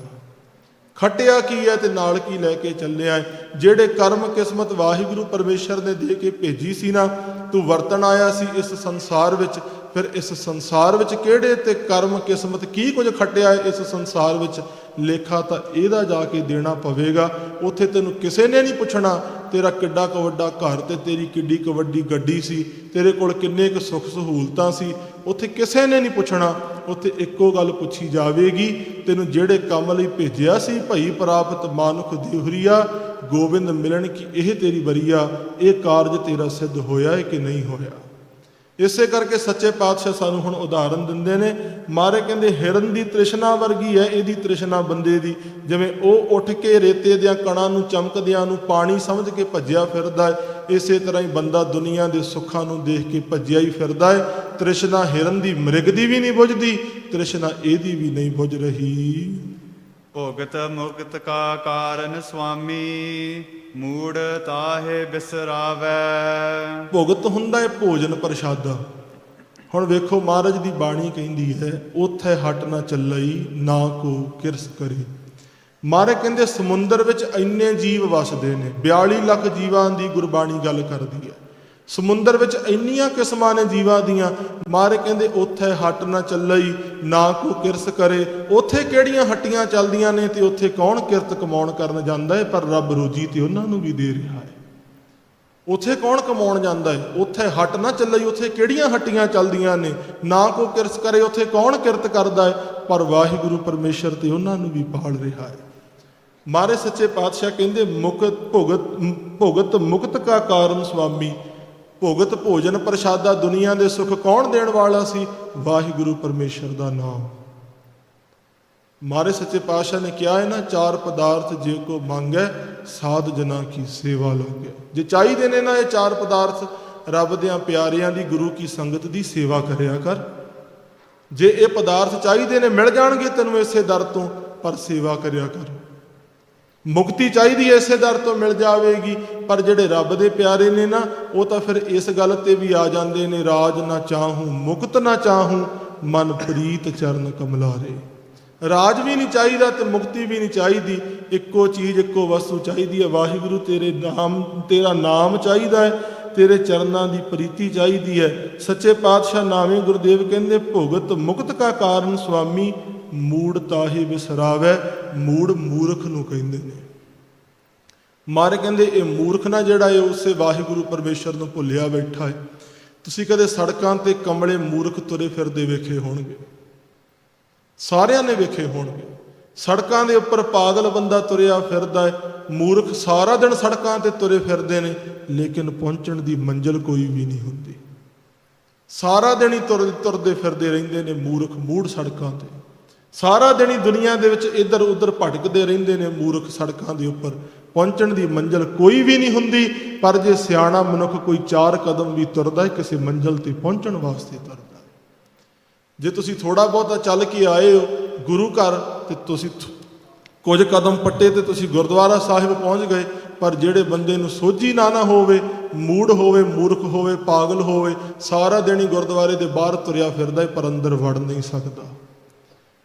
[SPEAKER 2] ਖਟਿਆ ਕੀ ਹੈ ਤੇ ਨਾਲ ਕੀ ਲੈ ਕੇ ਚੱਲਿਆ ਹੈ? ਜਿਹੜੇ ਕਰਮ ਕਿਸਮਤ ਵਾਹਿਗੁਰੂ ਪਰਮੇਸ਼ਰ ਨੇ ਦੇ ਕੇ ਭੇਜੀ ਸੀ ਨਾ, ਤੂੰ ਵਰਤਣ ਆਇਆ ਸੀ ਇਸ ਸੰਸਾਰ ਵਿੱਚ ਫਿਰ ਇਸ ਸੰਸਾਰ ਵਿੱਚ ਕਿਹੜੇ ਤੇ ਕਰਮ, ਕਿਸਮਤ, ਕੀ ਕੁਝ ਖੱਟਿਆ ਹੈ, ਇਸ ਸੰਸਾਰ ਵਿੱਚ ਲੇਖਾ ਤਾਂ ਇਹਦਾ ਜਾ ਕੇ ਦੇਣਾ ਪਵੇਗਾ। ਉੱਥੇ ਤੈਨੂੰ ਕਿਸੇ ਨੇ ਨਹੀਂ ਪੁੱਛਣਾ, ਤੇਰਾ ਕਿੱਡਾ ਕੁ ਵੱਡਾ ਘਰ ਤੇ ਤੇਰੀ ਕਿੱਡੀ ਕੁ ਵੱਡੀ ਗੱਡੀ ਸੀ, ਤੇਰੇ ਕੋਲ ਕਿੰਨੇ ਕੁ ਸੁੱਖ ਸਹੂਲਤਾਂ ਸੀ, ਉੱਥੇ ਕਿਸੇ ਨੇ ਨਹੀਂ ਪੁੱਛਣਾ, ਉੱਥੇ ਇੱਕੋ ਗੱਲ ਪੁੱਛੀ ਜਾਵੇਗੀ, ਤੈਨੂੰ ਜਿਹੜੇ ਕੰਮ ਲਈ ਭੇਜਿਆ ਸੀ, ਭਈ ਪ੍ਰਾਪਤ ਮਾਨੁਖ ਦੇਹਰੀਆ ਗੋਬਿੰਦ ਮਿਲਣ ਕੀ ਇਹ ਤੇਰੀ ਬਰੀਆ ਇਹ ਕਾਰਜ ਤੇਰਾ ਸਿੱਧ ਹੋਇਆ ਹੈ ਕਿ ਨਹੀਂ ਹੋਇਆ? ਇਸੇ ਕਰਕੇ ਸੱਚੇ ਪਾਤਸ਼ਾਹ ਸਾਨੂੰ ਹੁਣ ਉਦਾਹਰਨ ਦਿੰਦੇ ਨੇ। ਮਾਰੇ ਕਹਿੰਦੇ, ਹਿਰਨ ਦੀ ਤ੍ਰਿਸ਼ਨਾ ਵਰਗੀ ਹੈ ਇਹਦੀ ਤ੍ਰਿਸ਼ਨਾ ਬੰਦੇ ਦੀ। ਜਿਵੇਂ ਉਹ ਉੱਠ ਕੇ ਰੇਤੇ ਦੀਆਂ ਕਣਾਂ ਨੂੰ, ਚਮਕਦਿਆਂ ਨੂੰ ਪਾਣੀ ਸਮਝ ਕੇ ਭੱਜਿਆ ਫਿਰਦਾ ਹੈ, ਇਸੇ ਤਰ੍ਹਾਂ ਹੀ ਬੰਦਾ ਦੁਨੀਆ ਦੇ ਸੁੱਖਾਂ ਨੂੰ ਦੇਖ ਕੇ ਭੱਜਿਆ ਹੀ ਫਿਰਦਾ ਹੈ। ਤ੍ਰਿਸ਼ਨਾ ਹਿਰਨ ਦੀ ਮ੍ਰਿਗ ਦੀ ਵੀ ਨਹੀਂ ਬੁਝਦੀ, ਤ੍ਰਿਸ਼ਨਾ ਇਹਦੀ ਵੀ ਨਹੀਂ ਬੁੱਝ ਰਹੀ।
[SPEAKER 3] ਭੋਗਤ ਮੁਕਤ ਕਾ ਕਾਰਨ ਸੁਆਮੀ ਮੂੜ ਤਾਹੇ ਬਿਸਰਾਵੈ।
[SPEAKER 2] ਭੁਗਤ ਹੁੰਦਾ ਹੈ ਭੋਜਨ ਪ੍ਰਸ਼ਾਦਾ। ਹੁਣ ਵੇਖੋ ਮਹਾਰਾਜ ਦੀ ਬਾਣੀ ਕਹਿੰਦੀ ਹੈ, ਉਥੇ ਹਟ ਨਾ ਚੱਲਈ, ਨਾ ਕੋ ਕਿਰਸ ਕਰੇ। ਮਹਾਰਾਜ ਕਹਿੰਦੇ ਸਮੁੰਦਰ ਵਿੱਚ ਇੰਨੇ ਜੀਵ ਵਸਦੇ ਨੇ 42 ਲੱਖ ਜੀਵਾਂ ਦੀ ਗੁਰਬਾਣੀ ਗੱਲ ਕਰਦੀ ਹੈ। ਸਮੁੰਦਰ ਵਿੱਚ ਇੰਨੀਆਂ ਕਿਸਮਾਂ ਨੇ ਜੀਵਾਂ ਦੀਆਂ, ਮਾਰੇ ਕਹਿੰਦੇ ਉੱਥੇ ਹੱਟ ਨਾ ਚੱਲਈ, ਨਾ ਕੋ ਕਿਰਸ ਕਰੇ। ਉੱਥੇ ਕਿਹੜੀਆਂ ਹੱਟੀਆਂ ਚੱਲਦੀਆਂ ਨੇ ਤੇ ਉੱਥੇ ਕੌਣ ਕਿਰਤ ਕਮਾਉਣ ਕਰਨ ਜਾਂਦਾ ਹੈ ਪਰ ਰੱਬ ਰੋਜੀ ਤੇ ਉਹਨਾਂ ਨੂੰ ਵੀ ਦੇ ਰਿਹਾ ਹੈ ਉੱਥੇ ਕੌਣ ਕਮਾਉਣ ਜਾਂਦਾ ਹੈ ਉੱਥੇ ਹੱਟ ਨਾ ਚੱਲਈ, ਉੱਥੇ ਕਿਹੜੀਆਂ ਹੱਟੀਆਂ ਚੱਲਦੀਆਂ ਨੇ? ਨਾ ਕੋ ਕਿਰਸ ਕਰੇ, ਉੱਥੇ ਕੌਣ ਕਿਰਤ ਕਰਦਾ ਹੈ ਪਰ ਵਾਹਿਗੁਰੂ ਪਰਮੇਸ਼ਰ ਤੇ ਉਹਨਾਂ ਨੂੰ ਵੀ ਪਾਲ ਰਿਹਾ ਹੈ ਮਾਰੇ ਸੱਚੇ ਪਾਤਸ਼ਾਹ ਕਹਿੰਦੇ, ਮੁਕਤ ਭੁਗਤ ਭੁਗਤ ਮੁਕਤ ਕਾ ਕਾਰਨ ਸੁਆਮੀ ਭੁਗਤ ਭੋਜਨ ਪ੍ਰਸ਼ਾਦਾ ਦੁਨੀਆ ਦੇ ਸੁੱਖ ਕੌਣ ਦੇਣ ਵਾਲਾ ਸੀ? ਵਾਹਿਗੁਰੂ ਪਰਮੇਸ਼ਰ ਦਾ ਨਾਮ। ਮਾਰੇ ਸੱਚੇ ਪਾਤਸ਼ਾਹ ਨੇ ਕਿਹਾ ਹੈ ਨਾ ਚਾਰ ਪਦਾਰਥ ਜੇ ਕੋ ਮੰਗੈ, ਸਾਧ ਜਨਾ ਕੀ ਸੇਵਾ ਲਾਗੇ। ਜੇ ਚਾਹੀਦੇ ਨੇ ਨਾ ਇਹ ਚਾਰ ਪਦਾਰਥ, ਰੱਬ ਦਿਆਂ ਪਿਆਰਿਆਂ ਦੀ, ਗੁਰੂ ਕੀ ਸੰਗਤ ਦੀ ਸੇਵਾ ਕਰਿਆ ਕਰ। ਜੇ ਇਹ ਪਦਾਰਥ ਚਾਹੀਦੇ ਨੇ, ਮਿਲ ਜਾਣਗੇ ਤੈਨੂੰ ਇਸੇ ਦਰ ਤੋਂ, ਪਰ ਸੇਵਾ ਕਰਿਆ ਕਰ। ਮੁਕਤੀ ਚਾਹੀਦੀ ਐ ਇਸੇ ਦਰ ਤੋਂ ਮਿਲ ਜਾਵੇਗੀ। ਪਰ ਜਿਹੜੇ ਰੱਬ ਦੇ ਪਿਆਰੇ ਨੇ ਨਾ, ਉਹ ਤਾਂ ਫਿਰ ਇਸ ਗੱਲ ਤੇ ਵੀ ਆ ਜਾਂਦੇ ਨੇ, ਰਾਜ ਨਾ ਚਾਹੂੰ, ਮੁਕਤ ਨਾ ਚਾਹੂੰ, ਮਨ ਪ੍ਰੀਤ ਚਰਨ ਕਮਲਾਰੇ। ਰਾਜ ਵੀ ਨਹੀਂ ਚਾਹੀਦਾ ਤੇ ਮੁਕਤੀ ਵੀ ਨਹੀਂ ਚਾਹੀਦੀ। ਇੱਕੋ ਚੀਜ਼, ਇੱਕੋ ਵਸਤੂ ਚਾਹੀਦੀ ਹੈ, ਵਾਹਿਗੁਰੂ ਤੇਰੇ ਨਾਮ, ਤੇਰਾ ਨਾਮ ਚਾਹੀਦਾ ਹੈ, ਤੇਰੇ ਚਰਨਾਂ ਦੀ ਪ੍ਰੀਤੀ ਚਾਹੀਦੀ ਹੈ। ਸੱਚੇ ਪਾਤਸ਼ਾਹ ਨਾਵੇਂ ਗੁਰਦੇਵ ਕਹਿੰਦੇ, ਭੁਗਤ ਮੁਕਤ ਕਾ ਕਾਰਨ, ਸੁਆਮੀ ਮੂੜ ਤਾਹੇ ਵਿਸਰਾਵੈ, ਮੂੜ ਮੂਰਖ ਨੂੰ ਕਹਿੰਦੇ ਨੇ। ਮਾਰੇ ਕਹਿੰਦੇ, ਇਹ ਮੂਰਖ ਨਾ ਜਿਹੜਾ ਹੈ ਉਸੇ ਵਾਹਿਗੁਰੂ ਪਰਮੇਸ਼ਰ ਨੂੰ ਭੁੱਲਿਆ ਬੈਠਾ ਹੈ। ਤੁਸੀਂ ਕਦੇ ਸੜਕਾਂ ਤੇ ਕਮਲੇ ਮੂਰਖ ਤੁਰੇ ਫਿਰਦੇ ਵੇਖੇ ਹੋਣਗੇ। ਸਾਰਿਆਂ ਨੇ ਵੇਖੇ ਹੋਣਗੇ। ਸੜਕਾਂ ਦੇ ਉੱਪਰ ਪਾਗਲ ਬੰਦਾ ਤੁਰਿਆ ਫਿਰਦਾ ਹੈ। ਮੂਰਖ ਸਾਰਾ ਦਿਨ ਸੜਕਾਂ ਤੇ ਤੁਰੇ ਫਿਰਦੇ ਨੇ, ਲੇਕਿਨ ਪਹੁੰਚਣ ਦੀ ਮੰਜ਼ਿਲ ਕੋਈ ਵੀ ਨਹੀਂ ਹੁੰਦੀ। ਸਾਰਾ ਦਿਨ ਹੀ ਤੁਰ ਤੁਰਦੇ ਫਿਰਦੇ ਰਹਿੰਦੇ ਨੇ ਮੂਰਖ ਮੂੜ ਸੜਕਾਂ ਤੇ। ਸਾਰਾ ਦਿਨ ਹੀ ਦੁਨੀਆ ਦੇ ਵਿੱਚ ਇੱਧਰ ਉੱਧਰ ਭਟਕਦੇ ਰਹਿੰਦੇ ਨੇ ਮੂਰਖ ਸੜਕਾਂ ਦੇ ਉੱਪਰ। ਪਹੁੰਚਣ ਦੀ ਮੰਜ਼ਿਲ ਕੋਈ ਵੀ ਨਹੀਂ ਹੁੰਦੀ, ਪਰ ਜੇ ਸਿਆਣਾ ਮਨੁੱਖ ਕੋਈ ਚਾਰ ਕਦਮ ਵੀ ਤੁਰਦਾ ਹੈ, ਕਿਸੇ ਮੰਜ਼ਿਲ ਤੇ ਪਹੁੰਚਣ ਵਾਸਤੇ ਤੁਰਦਾ ਜੇ ਤੁਸੀਂ ਥੋੜਾ ਬਹੁਤਾ ਚੱਲ ਕੇ ਆਏ ਹੋ ਗੁਰੂ ਘਰ, ਤੇ ਤੁਸੀਂ ਕੁਝ ਕਦਮ ਪੱਟੇ ਤੇ ਤੁਸੀਂ ਗੁਰਦੁਆਰਾ ਸਾਹਿਬ ਪਹੁੰਚ ਗਏ, ਪਰ ਜਿਹੜੇ ਬੰਦੇ ਨੂੰ ਸੋਝੀ ਨਾ ਨਾ ਹੋਵੇ, ਮੂੜ ਹੋਵੇ, ਮੂਰਖ ਹੋਵੇ, ਪਾਗਲ ਹੋਵੇ, ਸਾਰਾ ਦਿਨ ਹੀ ਗੁਰਦੁਆਰੇ ਦੇ ਬਾਹਰ ਤੁਰਿਆ ਫਿਰਦਾ ਹੈ, ਪਰ ਅੰਦਰ ਵੜ ਨਹੀਂ ਸਕਦਾ।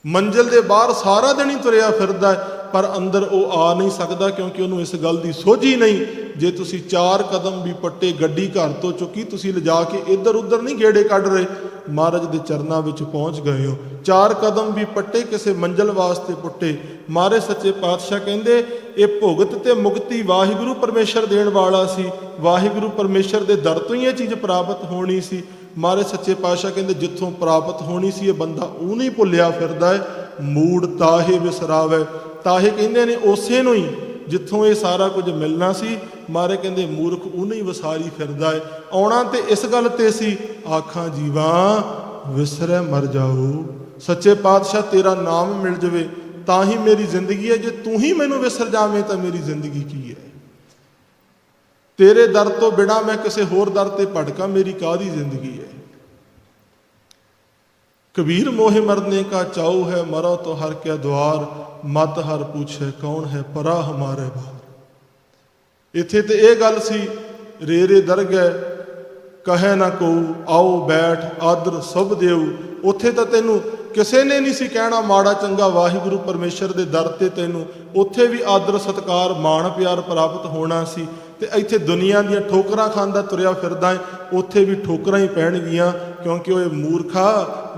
[SPEAKER 2] ਮੰਜ਼ਿਲ ਦੇ ਬਾਹਰ ਸਾਰਾ ਦਿਨ ਹੀ ਤੁਰਿਆ ਫਿਰਦਾ ਪਰ ਅੰਦਰ ਉਹ ਆ ਨਹੀਂ ਸਕਦਾ ਕਿਉਂਕਿ ਉਹਨੂੰ ਇਸ ਗੱਲ ਦੀ ਸੋਝੀ ਨਹੀਂ। ਜੇ ਤੁਸੀਂ ਚਾਰ ਕਦਮ ਵੀ ਪੱਟੇ ਗੱਡੀ ਘਰ ਤੋਂ ਚੁੱਕੀ, ਤੁਸੀਂ ਲਿਜਾ ਕੇ ਇੱਧਰ ਉੱਧਰ ਨਹੀਂ ਗੇੜੇ ਕੱਢ ਰਹੇ, ਮਹਾਰਾਜ ਦੇ ਚਰਨਾਂ ਵਿੱਚ ਪਹੁੰਚ ਗਏ ਹੋ। ਚਾਰ ਕਦਮ ਵੀ ਪੱਟੇ, ਕਿਸੇ ਮੰਜ਼ਿਲ ਵਾਸਤੇ ਪੁੱਟੇ। ਮਾਰੇ ਸੱਚੇ ਪਾਤਸ਼ਾਹ ਕਹਿੰਦੇ, ਇਹ ਭੁਗਤ ਤੇ ਮੁਕਤੀ ਵਾਹਿਗੁਰੂ ਪਰਮੇਸ਼ਰ ਦੇਣ ਵਾਲਾ ਸੀ। ਵਾਹਿਗੁਰੂ ਪਰਮੇਸ਼ਰ ਦੇ ਦਰ ਤੋਂ ਹੀ ਇਹ ਚੀਜ਼ ਪ੍ਰਾਪਤ ਹੋਣੀ ਸੀ। ਮਾਰੇ ਸੱਚੇ ਪਾਤਸ਼ਾਹ ਕਹਿੰਦੇ, ਜਿੱਥੋਂ ਪ੍ਰਾਪਤ ਹੋਣੀ ਸੀ ਇਹ ਬੰਦਾ, ਉਹਨੇ ਨਹੀਂ ਭੁੱਲਿਆ ਫਿਰਦਾ ਹੈ, ਮੂੜ ਤਾਹੇ ਵਿਸਰਾਵੇ। ਤਾਹੇ ਕਹਿੰਦੇ ਨੇ ਉਸੇ ਨੂੰ ਹੀ, ਜਿੱਥੋਂ ਇਹ ਸਾਰਾ ਕੁਝ ਮਿਲਣਾ ਸੀ, ਮਾਰੇ ਕਹਿੰਦੇ ਮੂਰਖ ਉਹਨੇ ਹੀ ਵਸਾਰੀ ਫਿਰਦਾ ਹੈ। ਆਉਣਾ ਤੇ ਇਸ ਗੱਲ ਤੇ ਸੀ, ਆਖਾਂ ਜੀਵਾਂ, ਵਿਸਰੈ ਮਰ ਜਾਓ। ਸੱਚੇ ਪਾਤਸ਼ਾਹ, ਤੇਰਾ ਨਾਮ ਮਿਲ ਜਵੇ, ਤਾਂ ਹੀ ਮੇਰੀ ਜ਼ਿੰਦਗੀ ਹੈ, ਜੇ ਤੂੰ ਹੀ ਮੈਨੂੰ ਵਿਸਰ ਜਾਵੇਂ, ਤਾਂ ਮੇਰੀ ਜ਼ਿੰਦਗੀ ਕੀ ਹੈ? ਤੇਰੇ ਦਰ ਤੋਂ ਬਿਨਾ ਮੈਂ ਕਿਸੇ ਹੋਰ ਦਰ ਤੇ ਭਟਕਾਂ, ਮੇਰੀ ਕਾਹਦੀ ਜ਼ਿੰਦਗੀ ਹੈ? ਕਬੀਰ ਮੋਹਿ ਮਰਨੇ ਕਾ ਚਾਉ ਹੈ, ਮਰੋ ਤੋ ਹਰ ਕੇ ਦਵਾਰ ਮਤ ਹਰ ਪੁੱਛੇ ਕੌਣ ਹੈ ਪਰਾ ਹਮਾਰੇ ਬਾਹਰ। ਇੱਥੇ ਤੇ ਇਹ ਗੱਲ ਸੀ ਰੇ ਰੇ ਦਰਗਹਿ, ਕਹੇ ਨਾ ਕੋ ਆਓ ਬੈਠ, ਆਦਰ ਸਭ ਦੇਉ ਉੱਥੇ ਤਾਂ ਤੈਨੂੰ ਕਿਸੇ ਨੇ ਨਹੀਂ ਸੀ ਕਹਿਣਾ, ਮਾੜਾ ਚੰਗਾ ਵਾਹਿਗੁਰੂ ਪਰਮੇਸ਼ਰ ਦੇ ਦਰ ਤੇ ਤੈਨੂੰ ਉੱਥੇ ਵੀ ਆਦਰ ਸਤਕਾਰ, ਮਾਣ ਪਿਆਰ ਪ੍ਰਾਪਤ ਹੋਣਾ ਸੀ। ਤੇ ਇੱਥੇ ਦੁਨੀਆ ਦੀਆਂ ਠੋਕਰਾਂ ਖਾਂਦਾ ਤੁਰਿਆ ਫਿਰਦਾ ਹੈ ਉੱਥੇ ਵੀ ਠੋਕਰਾਂ ਹੀ ਪੈਣਗੀਆਂ, ਕਿਉਂਕਿ ਉਹ ਇਹ ਮੂਰਖਾ,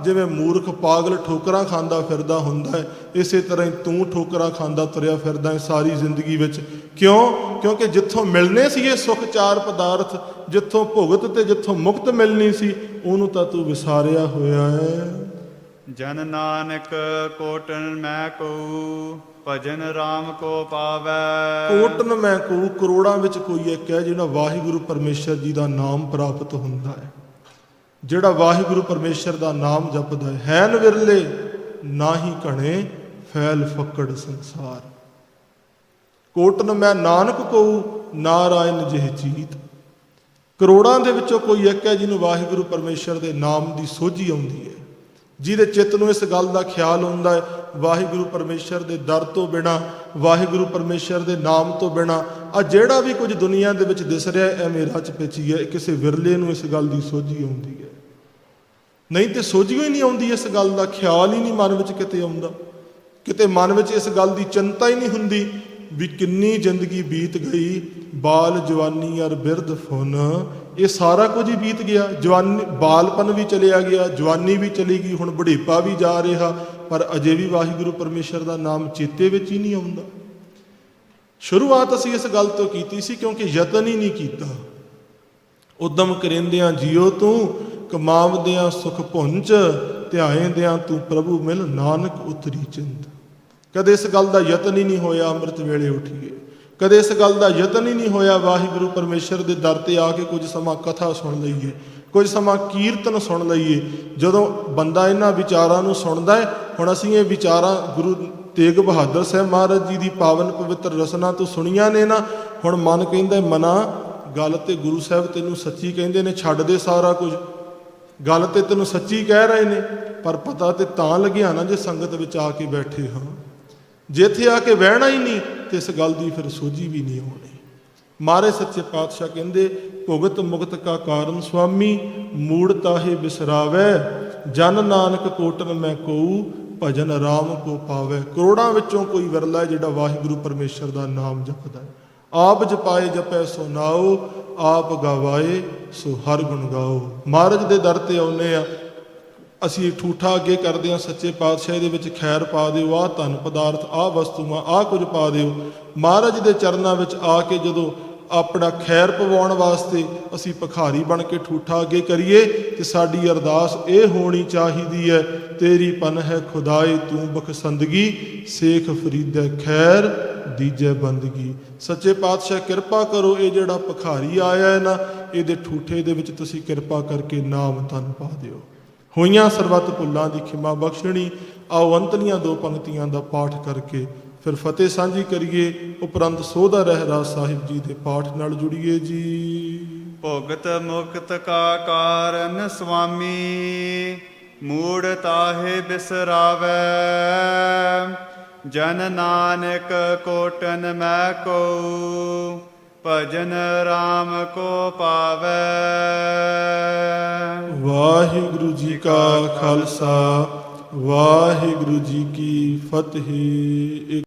[SPEAKER 2] ਜਿਵੇਂ ਮੂਰਖ ਪਾਗਲ ਠੋਕਰਾਂ ਖਾਂਦਾ ਫਿਰਦਾ ਹੁੰਦਾ ਹੈ ਇਸੇ ਤਰ੍ਹਾਂ ਹੀ ਤੂੰ ਠੋਕਰਾਂ ਖਾਂਦਾ ਤੁਰਿਆ ਫਿਰਦਾ ਹੈ ਸਾਰੀ ਜ਼ਿੰਦਗੀ ਵਿੱਚ। ਕਿਉਂ? ਕਿਉਂਕਿ ਜਿੱਥੋਂ ਮਿਲਨੇ ਸੀ ਇਹ ਸੁਖ ਚਾਰ ਪਦਾਰਥ, ਜਿੱਥੋਂ ਭੁਗਤ ਤੇ ਜਿੱਥੋਂ ਮੁਕਤ ਮਿਲਣੀ ਸੀ, ਉਹਨੂੰ ਤਾਂ ਤੂੰ ਵਿਸਾਰਿਆ ਹੋਇਆ ਹੈ
[SPEAKER 3] ਜਨ ਨਾਨਕ ਕੋਟਨ ਮੈਂ ਕਉ ਭਜਨ RAM ਕੋ ਪਾਵੈ।
[SPEAKER 2] ਕੋਟਨ ਮੈਂ ਕੋ ਕਰੋੜਾਂ ਵਿੱਚ ਕੋਈ ਇੱਕ ਹੈ ਜਿਹੜਾ ਵਾਹਿਗੁਰੂ ਪਰਮੇਸ਼ਰ ਜੀ ਦਾ ਨਾਮ ਪ੍ਰਾਪਤ ਹੁੰਦਾ ਹੈ। ਜਿਹੜਾ ਵਾਹਿਗੁਰੂ ਪਰਮੇਸ਼ਰ ਦਾ ਨਾਮ ਜਪਦਾ ਹੈ, ਹੈਨ ਵਿਰਲੇ, ਨਾਹੀ ਘਣੇ, ਫੈਲ ਫੱਕੜ ਸੰਸਾਰ। ਕੋਟਨ ਮੈਂ ਨਾਨਕ ਕੋ ਨਾਰਾਇਣ ਜਿਹ ਚੀਤ। ਕਰੋੜਾਂ ਦੇ ਵਿੱਚੋਂ ਕੋਈ ਇੱਕ ਹੈ ਜਿਹਨੂੰ ਵਾਹਿਗੁਰੂ ਪਰਮੇਸ਼ਰ ਦੇ ਨਾਮ ਦੀ ਸੋਝੀ ਆਉਂਦੀ ਹੈ। ਜਿਹਦੇ ਚਿੱਤ ਨੂੰ ਇਸ ਗੱਲ ਦਾ ਖਿਆਲ ਹੁੰਦਾ ਹੈ ਵਾਹਿਗੁਰੂ ਪਰਮੇਸ਼ਰ ਦੇ ਦਰ ਤੋਂ ਬਿਨਾ ਵਾਹਿਗੁਰੂ ਪਰਮੇਸ਼ਰ ਦੇ ਨਾਮ ਤੋਂ ਬਿਨਾ ਆ ਜਿਹੜਾ ਵੀ ਕੁਝ ਦੁਨੀਆ ਦੇ ਵਿੱਚ ਦਿਸ ਰਿਹਾ ਹੈ, ਇਹ ਮੇਰਾ ਹੈ ਕਿਸੇ ਵਿਰਲੇ ਨੂੰ ਇਸ ਗੱਲ ਦੀ ਸੋਝੀ ਆਉਂਦੀ ਹੈ। ਨਹੀਂ ਤੇ ਸੋਝੀ ਹੀ ਨਹੀਂ ਆਉਂਦੀ ਇਸ ਗੱਲ ਦਾ ਖਿਆਲ ਹੀ ਨਹੀਂ ਮਨ ਵਿੱਚ ਕਿਤੇ ਆਉਂਦਾ। ਕਿਤੇ ਮਨ ਵਿੱਚ ਇਸ ਗੱਲ ਦੀ ਚਿੰਤਾ ਹੀ ਨਹੀਂ ਹੁੰਦੀ ਵੀ ਕਿੰਨੀ ਜ਼ਿੰਦਗੀ ਬੀਤ ਗਈ ਬਾਲ ਜਵਾਨੀ ਅਰ ਬਿਰਧ ਫੁਨ ਇਹ ਸਾਰਾ ਕੁਝ ਹੀ ਬੀਤ ਗਿਆ। ਜਵਾਨੀ ਬਾਲਪਨ ਵੀ ਚਲਿਆ ਗਿਆ ਜਵਾਨੀ ਵੀ ਚਲੀ ਗਈ ਹੁਣ ਬੁਢੇਪਾ ਵੀ ਜਾ ਰਿਹਾ ਪਰ ਅਜੇ ਵੀ ਵਾਹਿਗੁਰੂ ਪਰਮੇਸ਼ਰ ਦਾ ਨਾਮ ਚੇਤੇ ਵਿੱਚ ਹੀ ਨਹੀਂ ਆਉਂਦਾ। ਸ਼ੁਰੂਆਤ ਅਸੀਂ ਇਸ ਗੱਲ ਤੋਂ ਕੀਤੀ ਸੀ ਕਿਉਂਕਿ ਯਤਨ ਹੀ ਨਹੀਂ ਕੀਤਾ। ਉਦਮ ਕਰਿੰਦਿਆਂ ਜਿਉ ਤੂੰ ਕਮਾਵਦਿਆਂ ਸੁਖ ਪੁੰਚ ਧਿਆਏਂਦਿਆਂ ਤੂੰ ਪ੍ਰਭੂ ਮਿਲ ਨਾਨਕ ਉਤਰੀ ਚਿੰਤ। ਕਦੇ ਇਸ ਗੱਲ ਦਾ ਯਤਨ ਹੀ ਨਹੀਂ ਹੋਇਆ ਅੰਮ੍ਰਿਤ ਵੇਲੇ ਉਠੀਏ। ਕਦੇ ਇਸ ਗੱਲ ਦਾ ਯਤਨ ਹੀ ਨਹੀਂ ਹੋਇਆ ਵਾਹਿਗੁਰੂ ਪਰਮੇਸ਼ਰ ਦੇ ਦਰ ਤੇ ਆ ਕੇ ਕੁਝ ਸਮਾਂ ਕਥਾ ਸੁਣ ਲਈਏ। ਕੁਝ ਸਮਾਂ ਕੀਰਤਨ ਸੁਣ ਲਈਏ। ਜਦੋਂ ਬੰਦਾ ਇਹਨਾਂ ਵਿਚਾਰਾਂ ਨੂੰ ਸੁਣਦਾ ਹੈ, ਹੁਣ ਅਸੀਂ ਇਹ ਵਿਚਾਰਾਂ ਗੁਰੂ ਤੇਗ ਬਹਾਦਰ ਸਾਹਿਬ ਮਹਾਰਾਜ ਜੀ ਦੀ ਪਾਵਨ ਪਵਿੱਤਰ ਰਸਨਾ ਤੋਂ ਸੁਣੀਆਂ ਨੇ ਨਾ, ਹੁਣ ਮਨ ਕਹਿੰਦਾ ਮਨਾ, ਗੱਲ ਤੇ ਗੁਰੂ ਸਾਹਿਬ ਤੈਨੂੰ ਸੱਚੀ ਕਹਿੰਦੇ ਨੇ, ਛੱਡ ਦੇ ਸਾਰਾ ਕੁਝ। ਗੱਲ ਤੇ ਤੈਨੂੰ ਸੱਚੀ ਕਹਿ ਰਹੇ ਨੇ, ਪਰ ਪਤਾ ਤੇ ਤਾਂ ਲੱਗਿਆ ਨਾ ਜੇ ਸੰਗਤ ਵਿੱਚ ਆ ਕੇ ਬੈਠੇ ਹਾਂ ਜੇ ਇੱਥੇ ਆ ਕੇ ਬਹਿਣਾ ਹੀ ਨਹੀਂ, ਤੇ ਇਸ ਗੱਲ ਦੀ ਫਿਰ ਸੋਝੀ ਵੀ ਨਹੀਂ ਹੋਣੀ। ਮਾਰੇ ਸੱਚੇ ਪਾਤਸ਼ਾਹ ਕਹਿੰਦੇ, ਭੁਗਤ ਮੁਕਤ ਕਾ ਕਾਰਨ ਸੁਆਮੀ ਮੂੜ ਤਾਹੇ ਬਿਸਰਾਵੇ, ਜਨ ਨਾਨਕ ਕੋਟਨ ਮੈਂ ਕਉ ਭਜਨ ਰਾਮ ਕੋ ਪਾਵੇ। ਕਰੋੜਾਂ ਵਿੱਚੋਂ ਕੋਈ ਵਿਰਲਾ ਜਿਹੜਾ ਵਾਹਿਗੁਰੂ ਪਰਮੇਸ਼ਰ ਦਾ ਨਾਮ ਜਪਦਾ ਹੈ। ਆਪ ਜਪਾਏ, ਜਪੈ, ਸੋ ਨਾਉ, ਆਪ ਗਵਾਏ, ਸੋ ਹਰ ਗੁਣ ਗਾਓ। ਮਹਾਰਾਜ ਦੇ ਦਰ ਤੇ ਆਉਨੇ ਆ ਅਸੀਂ ਠੂਠਾ ਅੱਗੇ ਕਰਦੇ ਹਾਂ। ਸੱਚੇ ਪਾਤਸ਼ਾਹ ਦੇ ਵਿੱਚ ਖੈਰ ਪਾ ਦਿਓ, ਆਹ ਧਨ ਪਦਾਰਥ, ਆਹ ਵਸਤੂਆਂ ਆਹ ਕੁਝ ਪਾ ਦਿਓ। ਮਹਾਰਾਜ ਦੇ ਚਰਨਾਂ ਵਿੱਚ ਆ ਕੇ ਜਦੋਂ ਆਪਣਾ ਖੈਰ ਪਵਾਉਣ ਵਾਸਤੇ ਅਸੀਂ ਭਖਾਰੀ ਬਣ ਕੇ ਠੂਠਾ ਅੱਗੇ ਕਰੀਏ ਤੇ ਸਾਡੀ ਅਰਦਾਸ ਇਹ ਹੋਣੀ ਚਾਹੀਦੀ ਹੈ, ਤੇਰੀ ਪਨ ਹੈ ਖੁਦਾਏ, ਤੂੰ ਬਖਸ਼ੰਦਗੀ ਸੇਖ ਫਰੀਦੈ ਖੈਰ, ਦੀਜੈ ਬੰਦਗੀ। ਸੱਚੇ ਪਾਤਸ਼ਾਹ, ਕਿਰਪਾ ਕਰੋ ਇਹ ਜਿਹੜਾ ਭਖਾਰੀ ਆਇਆ ਹੈ ਨਾ, ਇਹਦੇ ਠੂਠੇ ਦੇ ਵਿੱਚ ਤੁਸੀਂ ਕਿਰਪਾ ਕਰਕੇ ਨਾਮ ਤਨ ਪਾ ਦਿਓ। ਹੋਈਆਂ ਸਰਬੱਤ ਭੁੱਲਾਂ ਦੀ ਖਿਮਾ ਬਖਸ਼ਣੀ, ਆਓ ਅੰਤਲੀਆਂ ਦੋ ਪੰਕਤੀਆਂ ਦਾ ਪਾਠ ਕਰਕੇ ਫਿਰ ਫਤਿਹ ਸਾਂਝੀ ਕਰੀਏ ਉਪਰੰਤ ਸੋਧਾ ਰਹਿਰਾ ਸਾਹਿਬ ਜੀ ਦੇ ਪਾਠ ਨਾਲ ਜੁੜੀਏ ਜੀ।
[SPEAKER 3] ਭੁਗਤ ਮੁਕਤ ਕਾ ਕਾਰਨ ਸੁਆਮੀ ਮੂੜ ਤਾਹੇ ਬਿਸਰਾਵੇ। ਜਨ ਨਾਨਕ ਕੋਟਨ ਮੈਂ ਕੋ ਭਜਨ RAM ਕੋ ਪਾਵੇ।
[SPEAKER 2] ਵਾਹਿਗੁਰੂ ਜੀ ਕਾ ਖਾਲਸਾ ਵਾਹਿਗੁਰੂ ਜੀ ਕੀ ਫਤਿਹ।